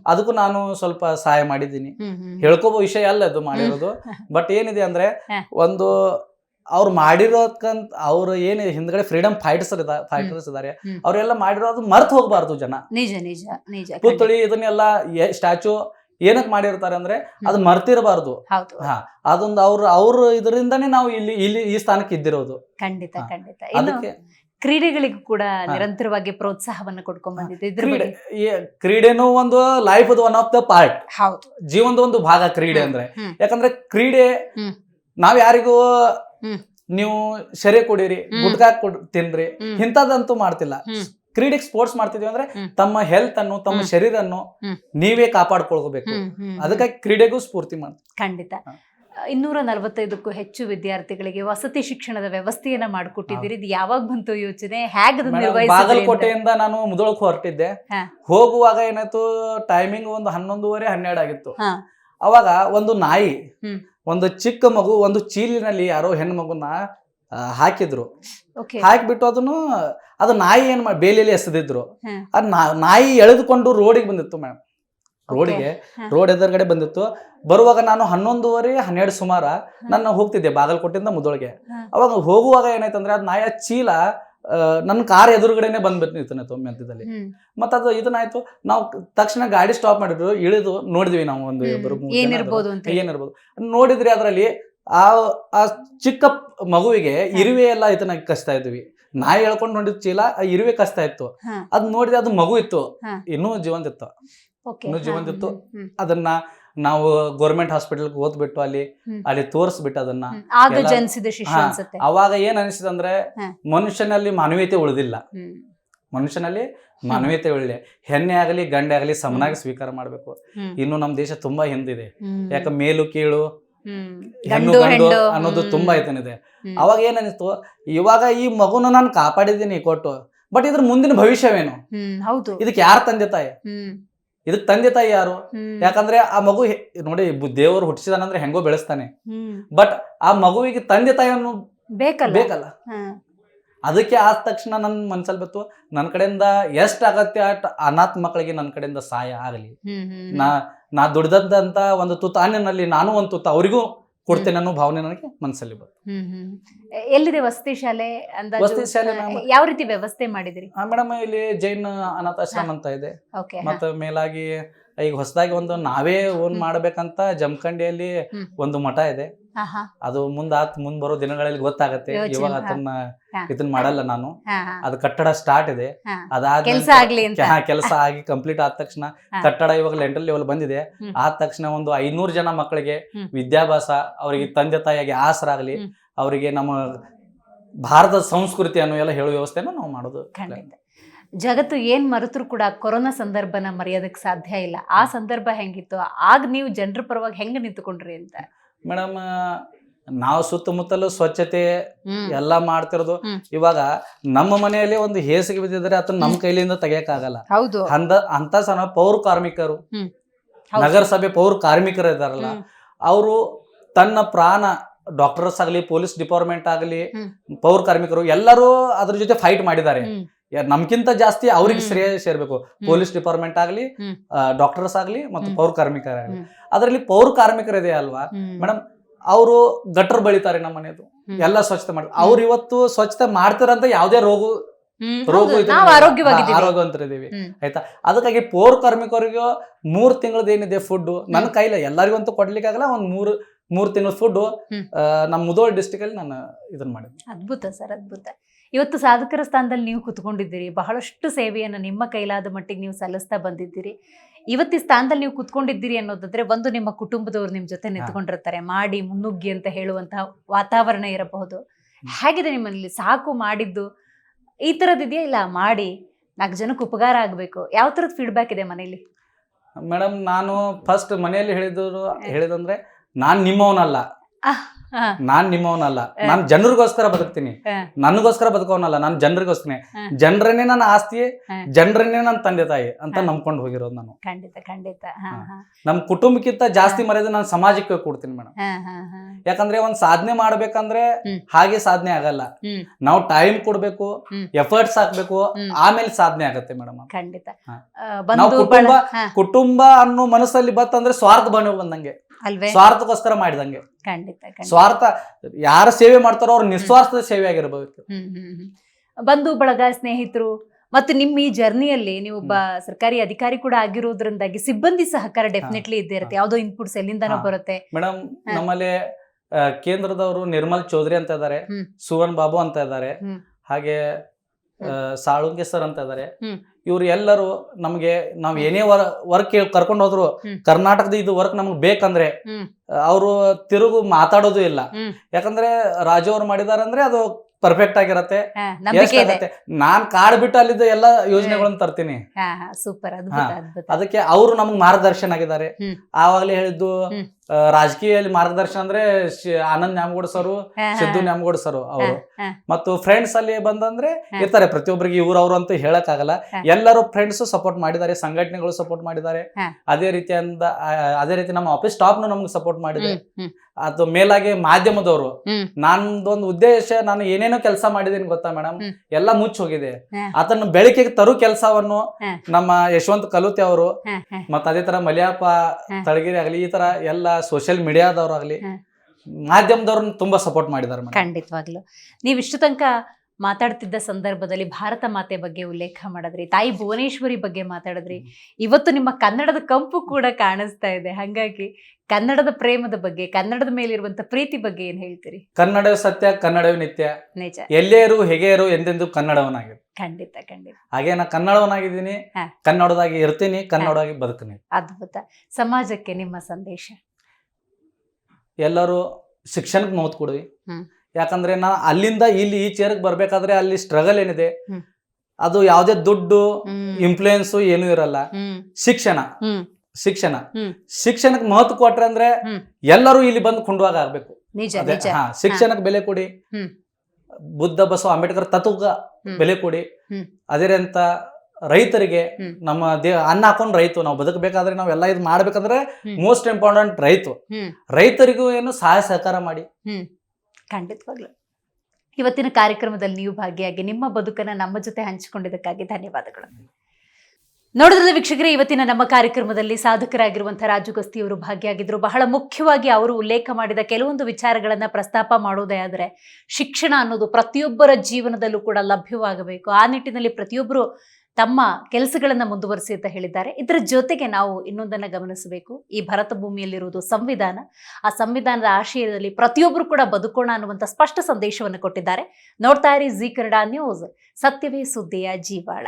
ಅದಕ್ಕೂ ನಾನು ಸ್ವಲ್ಪ ಸಹಾಯ ಮಾಡಿದ್ದೀನಿ. ಹೇಳ್ಕೋಬೋ ವಿಷಯ ಅಲ್ಲ ಅದು ಮಾಡಿರೋದು. ಬಟ್ ಏನಿದೆ ಅಂದ್ರೆ ಒಂದು ಅವ್ರು ಮಾಡಿರೋದ್ಕಂತ ಅವ್ರು ಏನು ಹಿಂದ್ಗಡೆ ಫ್ರೀಡಮ್ ಫೈಟರ್ಸ್ ಫೈಟರ್ಸ್ ಇದಾರೆ. ಅವರೆಲ್ಲ ಮಾಡಿರೋದು ಮರ್ತ್ ಹೋಗ್ಬಾರ್ದು ಜನ. ನಿಜ ನಿಜ ನಿಜ. ಇದನ್ನೆಲ್ಲ ಸ್ಟ್ಯಾಚು ಏನಕ್ ಮಾಡಿರ್ತಾರೆ ಅಂದ್ರೆ ಅದು ಮರ್ತಿರಬಾರ್ದು. ಹಾ ಅದೊಂದು ಅವ್ರ ಅವ್ರ ಇದರಿಂದನೇ ನಾವು ಇಲ್ಲಿ ಇಲ್ಲಿ ಈ ಸ್ಥಾನಕ್ಕೆ ಇದ್ದಿರೋದು. ಖಂಡಿತ ಖಂಡಿತ. ಅದಕ್ಕೆ ಕ್ರೀಡೆಗಳಿಗೂ ಕೂಡ ನಿರಂತರವಾಗಿ ಪ್ರೋತ್ಸಾಹವನ್ನ ಕೊಡ್ಕೊಂಡ್ ಬಂದಿದೆ ಕ್ರೀಡೆನೂ ಒಂದು life one of the part ಹೌದು. ಜೀವನದ ಒಂದು ಭಾಗ ಕ್ರೀಡೆ. ಅಂದ್ರೆ. ಯಾಕಂದ್ರೆ ಕ್ರೀಡೆ. ನಾವ್ ಯಾರಿಗೂ ನೀವು ಶರೀರ ಕುಡೀರಿ. ಗುಟ್ಕಾ ಕೊಡ್ ತಿನ್ರಿ. ಇಂಥದ್ದಂತೂ ಮಾಡ್ತಿಲ್ಲ. ಕ್ರೀಡೆಗೆ ಸ್ಪೋರ್ಟ್ಸ್ ಮಾಡ್ತಿದ್ವಿ ಅಂದ್ರೆ ತಮ್ಮ ಹೆಲ್ತ್ ಅನ್ನು ತಮ್ಮ ಶರೀರ ಅನ್ನು ನೀವೇ ಕಾಪಾಡ್ಕೊಳ್ಬೇಕು. ಅದಕ್ಕಾಗಿ ಕ್ರೀಡೆಗೂ ಸ್ಫೂರ್ತಿ ಮಾಡ್ತೀವಿ. ಖಂಡಿತ. ಇನ್ನೂರ ನಲವತ್ತೈದಕ್ಕೂ ಹೆಚ್ಚು ವಿದ್ಯಾರ್ಥಿಗಳಿಗೆ ವಸತಿ ಶಿಕ್ಷಣದ ವ್ಯವಸ್ಥೆಯನ್ನ ಮಾಡಿಕೊಟ್ಟಿದ್ದೀರಿ. ಇದು ಯಾವಾಗ ಬಂತು ಯೋಚನೆ? ಹೇಗೆ? ಬಾಗಲಕೋಟೆಯಿಂದ ನಾನು ಮುದೊಳಕ್ ಹೊರಟಿದ್ದೆ. ಹೋಗುವಾಗ ಏನಾಯ್ತು ಟೈಮಿಂಗ್ ಒಂದು ಹನ್ನೊಂದುವರೆ ಹನ್ನೆರಡು ಆಗಿತ್ತು. ಅವಾಗ ಒಂದು ನಾಯಿ ಒಂದು ಚಿಕ್ಕ ಮಗು ಒಂದು ಚೀಲಿನಲ್ಲಿ ಯಾರೋ ಹೆಣ್ಣು ಮಗುನ ಆ, ಹಾಕಿದ್ರು. ಹಾಕಿಬಿಟ್ಟು ಅದನ್ನು ಅದು ನಾಯಿ ಏನ್ ಮಾಡಿ ಬೇಲಿಯಲ್ಲಿ ಎಸೆದಿದ್ರು. ಅದ್ ನಾ- ನಾಯಿ ಎಳೆದುಕೊಂಡು ರೋಡಿಗೆ ಬಂದಿತ್ತು ಮೇಡಮ್ ರೋಡಿಗೆ. ರೋಡ್ ಎದುರುಗಡೆ ಬಂದಿತ್ತು ಬರುವಾಗ ನಾನು ಹನ್ನೊಂದುವರೆ ಹನ್ನೆರಡು ಸುಮಾರ ನಾನು ಹೋಗ್ತಿದ್ದೆ ಬಾಗಲಕೋಟೆಯಿಂದ ಮುದೋಳಿಗೆ. ಅವಾಗ ಹೋಗುವಾಗ ಏನಾಯ್ತಂದ್ರೆ ಅದ್ ನಾಯಿ ಚೀಲ ನನ್ನ ಕಾರ್ ಎದುರುಗಡೆನೆ ಬಂದ್ಬಿಟ್ಟು ಮಧ್ಯದಲ್ಲಿ. ಮತ್ತೆ ಅದು ಇದನ್ನಾಯ್ತು ನಾವು ತಕ್ಷಣ ಗಾಡಿ ಸ್ಟಾಪ್ ಮಾಡಿದ್ರು ಇಳಿದು ನೋಡಿದ್ವಿ ನಾವು ಒಂದು. ಏನಿರ್ಬೋದು ನೋಡಿದ್ರಿ ಅದರಲ್ಲಿ ಆ ಆ ಚಿಕ್ಕ ಮಗುವಿಗೆ ಇರುವೆ ಎಲ್ಲ ಇದನ್ನ ಕಷ್ಟ ಇದ್ವಿ. ನಾಯಿ ಹೇಳ್ಕೊಂಡು ನೋಡಿದ ಚೀಲ ಆ ಇರುವೆ ಕಷ್ಟ ಇತ್ತು. ಅದ್ ನೋಡಿದ್ರೆ ಅದು ಮಗು ಇತ್ತು. ಇನ್ನೂ ಜೀವಂತ ಇತ್ತು. ಇನ್ನೂ ಜೀವಂತ ಹ್ಮ್, ಅದನ್ನ ನಾವು ಗೌರ್ಮೆಂಟ್ ಹಾಸ್ಪಿಟಲ್ ಓದ್ಬಿಟ್ಟು ಅಲ್ಲಿ. ಅಲ್ಲಿ ತೋರಿಸ್ಬಿಟ್ಟು ಅದನ್ನ ಅವಾಗ ಏನ್ ಅನಿಸಿದ ಅಂದ್ರೆ ಮನುಷ್ಯನಲ್ಲಿ ಮಾನವೀಯತೆ ಉಳಿದಿಲ್ಲ. ಮನುಷ್ಯನಲ್ಲಿ ಮಾನವೀಯತೆ ಉಳಿದೆ ಹೆಣ್ಣೆ ಆಗಲಿ ಗಂಡೆ ಆಗಲಿ ಸಮನಾಗಿ ಸ್ವೀಕಾರ ಮಾಡಬೇಕು. ಇನ್ನು ನಮ್ಮ ದೇಶ ತುಂಬಾ ಹಿಂದಿದೆ. ಯಾಕ ಮೇಲು ಕೀಳು. ಹೆಣ್ಣು ಗಂಡು ಅನ್ನೋದು ತುಂಬಾ ಐತನಿದೆ ಅವಾಗ ಏನನಿಸ್ತು ಇವಾಗ ಈ ಮಗುನ ನಾನು ಕಾಪಾಡಿದ್ದೀನಿ ಕೊಟ್ಟು ಬಟ್ ಇದ್ರ ಮುಂದಿನ ಭವಿಷ್ಯವೇನು? ಹೌದು. ಇದಕ್ಕೆ ಯಾರು ತಂದೆ ತಾಯಿ? ಇದಕ್ ತಂದೆ ತಾಯಿ ಯಾರು? ಯಾಕಂದ್ರೆ ಆ ಮಗು ನೋಡಿ ದೇವರು ಹುಟ್ಟಿಸಿದಾನಂದ್ರೆ ಹೆಂಗೋ ಬೆಳೆಸ್ತಾನೆ. ಬಟ್ ಆ ಮಗುವಿಗೆ ತಂದೆ ತಾಯಿ ಅನ್ನೋ ಬೇಕಲ್ಲ. ಬೇಕಲ್ಲ. ಅದಕ್ಕೆ ಆದ ತಕ್ಷಣ ನನ್ನ ಮನ್ಸಲ್ಲಿ ಬತ್ತು ನನ್ನ ಕಡೆಯಿಂದ ಎಷ್ಟು ಅಗತ್ಯ ಅನಾಥ ಮಕ್ಕಳಿಗೆ ನನ್ನ ಕಡೆಯಿಂದ ಸಹಾಯ ಆಗಲಿ. ನಾ ನಾ ದುಡ್ದದ್ದಂತ ಒಂದು ತುತ್ತು ಅನ್ನನಲ್ಲಿ ನಾನು ಒಂದು ತುತ್ತು ಅವರಿಗೂ ಕೊಡ್ತೇನೆ ಅನ್ನೋ ಭಾವನೆ ನನಗೆ ಮನಸ್ಸಲ್ಲಿ ಬಂತು ಎಲ್ಲಿದೆ ವಸತಿ ಶಾಲೆ ಅಂತ ವಸತಿ ಶಾಲೆ ಯಾವ ರೀತಿ ವ್ಯವಸ್ಥೆ ಮಾಡಿದಿರಿ? ಮೇಡಮ್ ಇಲ್ಲಿ ಜೈನ್ ಅನಾಥಾಶ್ರಮ ಅಂತ ಇದೆ. ಮತ್ತೆ ಮೇಲಾಗಿ ಈಗ ಹೊಸದಾಗಿ ಒಂದು ನಾವೇ ಓನ್. ಮಾಡ್ಬೇಕಂತ ಜಮಖಂಡಿಯಲ್ಲಿ ಒಂದು ಮಠ ಇದೆ. ಅದು ಮುಂದ ಆತ್ ಮುಂದ್ ಬರೋ ದಿನಗಳಲ್ಲಿ ಗೊತ್ತಾಗತ್ತೆ. ಇವಾಗ ಅದನ್ನ. ಇದನ್ನ ಮಾಡಲ್ಲ ನಾನು. ಅದು ಕಟ್ಟಡ ಸ್ಟಾರ್ಟ್ ಇದೆ. ಅದಾದ ಆಗ್ಲಿ ಅಂತ. ಕೆಲಸ ಆಗಿ ಕಂಪ್ಲೀಟ್ ಆದ ತಕ್ಷಣ. ಕಟ್ಟಡ ಇವಾಗ ಲೆಂಟರ್ ಲೆವೆಲ್ ಬಂದಿದೆ. ಆದ ತಕ್ಷಣ ಒಂದು ಐನೂರು ಜನ ಮಕ್ಕಳಿಗೆ. ವಿದ್ಯಾಭ್ಯಾಸ ಅವರಿಗೆ ತಂದೆ ತಾಯಿಯಾಗಿ ಆಸರಾಗ್ಲಿ. ಅವರಿಗೆ ನಮ್ಮ ಭಾರತದ ಸಂಸ್ಕೃತಿ ಅನ್ನೋ ಎಲ್ಲ ಹೇಳುವ ವ್ಯವಸ್ಥೆನ ನಾವು ಮಾಡೋದು. ಜಗತ್ತು ಏನ್ ಮರೆತರು ಕೂಡ ಕೊರೋನಾ ಸಂದರ್ಭನ ಮರೆಯೋದಕ್ಕೆ ಸಾಧ್ಯ ಇಲ್ಲ. ಆ ಸಂದರ್ಭ ಹೆಂಗಿತ್ತು? ಆಗ ನೀವು ಜನರ ಪರವಾಗಿ ಹೆಂಗ ನಿಂತುಕೊಂಡ್ರಿ ಅಂತ. ಮೇಡಮ್ ನಾವು ಸುತ್ತಮುತ್ತಲು ಸ್ವಚ್ಛತೆ ಎಲ್ಲ ಮಾಡ್ತಿರೋದು. ಇವಾಗ ನಮ್ಮ ಮನೆಯಲ್ಲಿ ಒಂದು ಹೇಸಿಗೆ ಬಿದ್ದಿದ್ರೆ ಅದನ್ನ ನಮ್ಮ ಕೈಲಿಂದ ತೆಗಿಯಕ್ ಆಗಲ್ಲ ಅಂದ ಅಂತ ಸಣ್ಣ ಪೌರ ಕಾರ್ಮಿಕರು. ನಗರಸಭೆ ಪೌರ ಕಾರ್ಮಿಕರು ಇದಾರಲ್ಲ. ಅವರು ತನ್ನ ಪ್ರಾಣ ಡಾಕ್ಟರ್ಸ್ ಆಗಲಿ ಪೊಲೀಸ್ ಡಿಪಾರ್ಟ್ಮೆಂಟ್ ಆಗಲಿ. ಪೌರ ಕಾರ್ಮಿಕರು ಎಲ್ಲರೂ ಅದ್ರ ಜೊತೆ ಫೈಟ್ ಮಾಡಿದ್ದಾರೆ ಯಾ- ಜಾಸ್ತಿ ಅವ್ರಿಗೆ. ಶ್ರೇಯ ಸೇರ್ಬೇಕು ಪೊಲೀಸ್ ಡಿಪಾರ್ಟ್ಮೆಂಟ್ ಆಗಲಿ. ಡಾಕ್ಟರ್ಸ್ ಆಗಲಿ ಮತ್ತು. ಪೌರ ಕಾರ್ಮಿಕರಾಗ್ಲಿ. ಅದರಲ್ಲಿ ಪೌರ ಕಾರ್ಮಿಕರಿದೆ ಅಲ್ವಾ. ಮೇಡಮ್ ಅವರು ಗಟ್ರ ಬಳಿತಾರೆ ನಮ್ಮ ಮನೆಯದು. ಎಲ್ಲ ಸ್ವಚ್ಛತೆ ಮಾಡ್ತಾರೆ ಅವ್ರು ಇವತ್ತು ಸ್ವಚ್ಛತೆ ಮಾಡ್ತಾರಂತ ಯಾವುದೇ ರೋಗ. ರೋಗ ಆರೋಗ್ಯವಂತರಿದ್ದೀವಿ. ಆಯ್ತಾ ಅದಕ್ಕಾಗಿ ಪೌರ ಕಾರ್ಮಿಕರಿಗೆ ಮೂರ್ ತಿಂಗಳದ ಏನಿದೆ ಫುಡ್ ನನ್ನ. ಕೈಲ ಎಲ್ಲರಿಗೂ ಅಂತೂ ಕೊಡ್ಲಿಕ್ಕೆ ಆಗಲ್ಲ ಒಂದ್ ಮೂರು ಮೂರ್ ತಿಂಗಳ ಫುಡ್. ನಮ್ಮ ಮುದೋಳ್ ಡಿಸ್ಟಿಕ್ ಅಲ್ಲಿ ನಾನು ಇದನ್ನ ಮಾಡಿದ್ದೆ ಅದ್ಭುತ ಸರ್ ಅದ್ಭುತ ಇವತ್ತು ಸಾಧಕರ ಸ್ಥಾನದಲ್ಲಿ ನೀವು ಕುತ್ಕೊಂಡಿದ್ದೀರಿ. ಬಹಳಷ್ಟು ಸೇವೆಯನ್ನು ನಿಮ್ಮ ಕೈಲಾದ ಮಟ್ಟಿಗೆ ನೀವು ಸಲ್ಲಿಸ್ತಾ ಬಂದಿದ್ದೀರಿ. ಇವತ್ತಿ ಸ್ಥಾನದಲ್ಲಿ ನೀವು ಕುತ್ಕೊಂಡಿದ್ದೀರಿ ಅನ್ನೋದಾದ್ರೆ ಒಂದು ನಿಮ್ಮ ಕುಟುಂಬದವರು ನಿಮ್ಮ ಜೊತೆ ನಿಂತ್ಕೊಂಡಿರ್ತಾರೆ. ಮಾಡಿ ಮುನ್ನುಗ್ಗಿ ಅಂತ ಹೇಳುವಂತಹ ವಾತಾವರಣ ಇರಬಹುದು. ಹೇಗಿದೆ ನಿಮ್ಮಲ್ಲಿ? ಸಾಕು ಮಾಡಿದ್ದು. ಈ ಥರದ್ದಿದೆಯಾ ಇಲ್ಲ ಮಾಡಿ. ನಾಲ್ಕು ಜನಕ್ಕೆ ಉಪಕಾರ ಆಗಬೇಕು. ಯಾವ ಥರದ ಫೀಡ್ಬ್ಯಾಕ್ ಇದೆ ಮನೇಲಿ? ಮೇಡಮ್ ನಾನು ಫಸ್ಟ್ ಮನೆಯಲ್ಲಿ ಹೇಳಿದ್ರು ಹೇಳಿದಂದ್ರೆ ನಾನು ನಿಮ್ಮವನಲ್ಲ. ನಾನ್ ನಿಮ್ಮವನಲ್ಲ. ನಾನ್ ಜನರಿಗೋಸ್ಕರ ಬದುಕ್ತೀನಿ. ನನಗೋಸ್ಕರ ಬದುಕೋನಲ್ಲ ನಾನು ಜನರಿಗೋಸ್ಕರ. ಜನರನ್ನೇ ನನ್ನ ಆಸ್ತಿ. ಜನರನ್ನೇ ನನ್ನ ತಂದೆ ತಾಯಿ ಅಂತ. ನಂಬ್ಕೊಂಡು ಹೋಗಿರೋದು ನಾನು. ಖಂಡಿತ ಖಂಡಿತ. ನಮ್ಮ ಕುಟುಂಬಕ್ಕಿಂತ ಜಾಸ್ತಿ ಮರ್ಯಾದೆ ನಾನು ಸಮಾಜಕ್ಕೆ ಕೊಡ್ತೀನಿ ಮೇಡಮ್ ಯಾಕಂದ್ರೆ ಒಂದ್ ಸಾಧನೆ ಮಾಡ್ಬೇಕಂದ್ರೆ. ಹಾಗೆ ಸಾಧನೆ ಆಗಲ್ಲ. ನಾವು ಟೈಮ್ ಕೊಡ್ಬೇಕು ಎಫರ್ಟ್ಸ್ ಹಾಕ್ಬೇಕು ಆಮೇಲೆ ಸಾಧನೆ ಆಗತ್ತೆ ಮೇಡಮ್ ಖಂಡಿತ. ಕುಟುಂಬ ಕುಟುಂಬ ಅನ್ನೋ ಮನಸ್ಸಲ್ಲಿ ಬತ್ತಂದ್ರೆ ಸ್ವಾರ್ಥ ಬಂದಂಗೆ. ಅಲ್ವೇ? ಸ್ವಾರ್ಥಕ್ಕೋಸ್ಕರ ಮಾಡಿದಂಗೆ. ಖಂಡಿತ ಸ್ವಾರ್ಥ ಯಾರ ಸೇವೆ ಮಾಡ್ತಾರೋ ಅವ್ರ ನಿಸ್ವಾರ್ಥದ ಸೇವೆ ಆಗಿರ್ಬೇಕು. ಬಂಧು ಬಳಗ ಸ್ನೇಹಿತರು ಮತ್ತು ನಿಮ್ಮ ಈ ಜರ್ನಿಯಲ್ಲಿ ನೀವು ಒಬ್ಬ ಸರ್ಕಾರಿ ಅಧಿಕಾರಿ ಕೂಡ ಆಗಿರೋದ್ರಿಂದಾಗಿ ಸಿಬ್ಬಂದಿ ಸಹಕಾರ ಡೆಫಿನೆಟ್ಲಿ ಇದ್ದೇ ಇರುತ್ತೆ ಯಾವ್ದೋ ಇನ್ಪುಟ್ಸ್ ಎಲ್ಲಿಂದನೋ ಬರುತ್ತೆ. ಮೇಡಮ್. ನಮ್ಮಲ್ಲಿ ಕೇಂದ್ರದವರು ನಿರ್ಮಲ್ ಚೌಧರಿ ಅಂತ ಇದ್ದಾರೆ ಸುವನ್ ಬಾಬು ಅಂತ ಇದ್ದಾರೆ ಹಾಗೆ ಸಾಳುಂಗೆ ಸರ್ ಅಂತ ಇದ್ದಾರೆ. ಇವ್ರು ಎಲ್ಲರೂ ನಮಗೆ ನಾವ್ ಏನೇ ವರ್ಕ್ ಕರ್ಕೊಂಡು ಹೋದ್ರು ಕರ್ನಾಟಕದ ಇದು ವರ್ಕ್ ನಮ್ಗೆ ಬೇಕಂದ್ರೆ. ಅವರು ತಿರುಗು ಮಾತಾಡೋದು ಇಲ್ಲ. ಯಾಕಂದ್ರೆ ರಾಜು ಅವ್ರು ಮಾಡಿದಾರಂದ್ರೆ ಅದು ಪರ್ಫೆಕ್ಟ್ ಆಗಿರತ್ತೆ? ನಾನ್ ಕಾರ್ಡ್ ಬಿಟ್ಟು ಅಲ್ಲಿದ್ದ ಎಲ್ಲ ಯೋಜನೆಗಳನ್ನ ತರ್ತೀನಿ. ಸೂಪರ್ ಅದಕ್ಕೆ ಅವರು ನಮ್ಗೆ ಮಾರ್ಗದರ್ಶನ ಆಗಿದ್ದಾರೆ. ಆವಾಗಲೇ ಹೇಳಿದ್ದು ರಾಜಕೀಯದಲ್ಲಿ ಮಾರ್ಗದರ್ಶನ ಅಂದ್ರೆ ಶಿ- ಆನಂದ್ ನ್ಯಾಮಗೌಡ ಸರು ಸಿದ್ದು ನ್ಯಾಮಗೌಡ ಸರು ಅವರು. ಮತ್ತು ಫ್ರೆಂಡ್ಸ್ ಅಲ್ಲಿ ಬಂದಂದ್ರೆ ಇರ್ತಾರೆ ಪ್ರತಿಯೊಬ್ಬರಿಗೆ ಇವ್ರು ಅವ್ರು ಅಂತ ಹೇಳಕ್ ಆಗಲ್ಲ ಹಾ. ಎಲ್ಲರೂ ಫ್ರೆಂಡ್ಸ್ ಸಪೋರ್ಟ್ ಮಾಡಿದ್ದಾರೆ ಸಂಘಟನೆಗಳು ಸಪೋರ್ಟ್ ಮಾಡಿದ್ದಾರೆ ಹಾ. ಅದೇ ರೀತಿಯಿಂದ ಆ, ಅದೇ ರೀತಿ ನಮ್ಮ ಆಫೀಸ್ ಸ್ಟಾಫ್ ನಮ್ಗೆ ಸಪೋರ್ಟ್ ಮಾಡಿದೆ ಅದು ಮೇಲಾಗಿ ಮಾಧ್ಯಮದವರು ಹ್ಮ್. ನಂದೊಂದು ಉದ್ದೇಶ ನಾನು ಏನೇನೋ ಕೆಲಸ ಮಾಡಿದ್ದೀನಿ ಗೊತ್ತಾ ಮೇಡಮ್ ಹ್ಮ್. ಎಲ್ಲ ಮುಚ್ಚಿ ಹೋಗಿದೆ ಹಾ. ಅದನ್ನು ಬೆಳಕಿಗೆ ತರು ಕೆಲಸವನ್ನು ಹಾ. ನಮ್ಮ ಯಶವಂತ್ ಕಲುತಿ ಅವರು. ಮತ್ತೆ ಅದೇ ತರ ಮಲಿಯಪ್ಪ ಹಾ. ತಳಗಿರಿ ಆಗಲಿ ಈ ತರ ಎಲ್ಲ ಸೋಷಿಯಲ್ ಮೀಡಿಯಾದವ್ರು ಆಗಲಿ ಹಾ. ಮಾಧ್ಯಮದವ್ರನ್ನ ತುಂಬಾ ಸಪೋರ್ಟ್ ಮಾಡಿದ್ದಾರೆ ಖಂಡಿತವಾಗ್ಲು. ನೀವು ಇಷ್ಟು ತನಕ ಮಾತಾಡ್ತಿದ್ದ ಸಂದರ್ಭದಲ್ಲಿ ಭಾರತ ಮಾತೆ ಬಗ್ಗೆ ಉಲ್ಲೇಖ ಮಾಡಿದ್ರಿ ತಾಯಿ ಭುವನೇಶ್ವರಿ ಬಗ್ಗೆ ಮಾತಾಡಿದ್ರಿ. ಇವತ್ತು ನಿಮ್ಮ ಕನ್ನಡದ ಕಂಪು ಕೂಡ ಕಾಣಿಸ್ತಾ ಇದೆ. ಹಾಗಾಗಿ ಕನ್ನಡದ ಪ್ರೇಮದ ಬಗ್ಗೆ ಕನ್ನಡದ ಮೇಲಿರುವಂತ ಪ್ರೀತಿ ಬಗ್ಗೆ ಏನ್ ಹೇಳ್ತೀರಿ? ಕನ್ನಡವೇ ಸತ್ಯ ಕನ್ನಡವೇ ನಿತ್ಯ. ನಿಜ. ಎಲ್ಲೇ ಇರು ಹೇಗೆ ಇರು ಎಂದೆಂದು ಕನ್ನಡವನಾಗಿದೆ ಖಂಡಿತ ಖಂಡಿತ. ಹಾಗೆ ನಾ ಕನ್ನಡವನಾಗಿದ್ದೀನಿ ಹಾ. ಕನ್ನಡದಾಗಿ ಇರ್ತೀನಿ ಕನ್ನಡವಾಗಿ ಬದುಕ್ತೀನಿ. ಅದ್ಭುತ. ಸಮಾಜಕ್ಕೆ ನಿಮ್ಮ ಸಂದೇಶ. ಎಲ್ಲರೂ ಶಿಕ್ಷಣಕ್ಕೆ ಮಹತ್ವ ಕೊಡ್ವಿ ಯಾಕಂದ್ರೆ ನಾ ಅಲ್ಲಿಂದ ಇಲ್ಲಿ ಈ ಚೇರ್ಗೆ ಬರ್ಬೇಕಾದ್ರೆ ಅಲ್ಲಿ ಸ್ಟ್ರಗಲ್ ಏನಿದೆ? ಅದು ಯಾವುದೇ ದುಡ್ಡು ಇನ್ಫ್ಲೂಯೆನ್ಸ್ ಏನು ಇರಲ್ಲ. ಶಿಕ್ಷಣ. ಶಿಕ್ಷಣ. ಶಿಕ್ಷಣಕ್ಕೆ ಮಹತ್ವ ಕೊಟ್ರೆ ಅಂದ್ರೆ. ಎಲ್ಲರೂ ಇಲ್ಲಿ ಬಂದು ಕುಂಡುವಾಗ ಆಗ್ಬೇಕು. ಹಾ ಶಿಕ್ಷಣಕ್ಕೆ ಬೆಲೆ ಕೊಡಿ. ಬುದ್ಧ ಬಸವ ಅಂಬೇಡ್ಕರ್ ತತ್ವಕ್ಕೆ ಬೆಲೆ ಕೊಡಿ. ಹ್ಮ್. ರೈತರಿಗೆ ನಮ್ಮ ದೇ ಅನ್ನ ಹಾಕೊಂಡ್ ರೈತ ನಾವು ಬದುಕಬೇಕಾದ್ರೆ ನಾವೆಲ್ಲ ಇದು ಮಾಡ್ಬೇಕಂದ್ರೆ. ಮೋಸ್ಟ್ ಇಂಪಾರ್ಟೆಂಟ್ ರೈತು ರೈತರಿಗೂ ಏನು ಸಹಾಯ ಸಹಕಾರ ಮಾಡಿ. ಖಂಡಿತವಾಗ್ಲು. ಇವತ್ತಿನ ಕಾರ್ಯಕ್ರಮದಲ್ಲಿ ನೀವು ಭಾಗಿಯಾಗಿ ನಿಮ್ಮ ಬದುಕನ್ನ ನಮ್ಮ ಜೊತೆ ಹಂಚಿಕೊಂಡಿದ್ದಕ್ಕಾಗಿ ಧನ್ಯವಾದಗಳು. ನೋಡಿದ್ರೆ ವೀಕ್ಷಕರೇ ಇವತ್ತಿನ ನಮ್ಮ ಕಾರ್ಯಕ್ರಮದಲ್ಲಿ ಸಾಧಕರಾಗಿರುವಂತಹ ರಾಜು ಗಸ್ತಿ ಅವರು ಭಾಗಿಯಾಗಿದ್ರು. ಬಹಳ ಮುಖ್ಯವಾಗಿ ಅವರು ಉಲ್ಲೇಖ ಮಾಡಿದ ಕೆಲವೊಂದು ವಿಚಾರಗಳನ್ನ ಪ್ರಸ್ತಾಪ ಮಾಡೋದೇ ಆದರೆ ಶಿಕ್ಷಣ ಅನ್ನೋದು ಪ್ರತಿಯೊಬ್ಬರ ಜೀವನದಲ್ಲೂ ಕೂಡ ಲಭ್ಯವಾಗಬೇಕು. ಆ ನಿಟ್ಟಿನಲ್ಲಿ ಪ್ರತಿಯೊಬ್ಬರು ತಮ್ಮ ಕೆಲಸಗಳನ್ನ ಮುಂದುವರಿಸಿ ಅಂತ ಹೇಳಿದ್ದಾರೆ. ಇದರ ಜೊತೆಗೆ ನಾವು ಇನ್ನೊಂದನ್ನ ಗಮನಿಸಬೇಕು. ಈ ಭರತ ಭೂಮಿಯಲ್ಲಿರುವುದು ಸಂವಿಧಾನ. ಆ ಸಂವಿಧಾನದ ಆಶಯದಲ್ಲಿ ಪ್ರತಿಯೊಬ್ಬರು ಕೂಡ ಬದುಕೋಣ ಅನ್ನುವಂತ ಸ್ಪಷ್ಟ ಸಂದೇಶವನ್ನು ಕೊಟ್ಟಿದ್ದಾರೆ. ನೋಡ್ತಾ ಇರಿ ಜಿ ಕನ್ನಡ ನ್ಯೂಸ್. ಸತ್ಯವೇ ಸುದ್ದಿಯ ಜೀವಾಳ.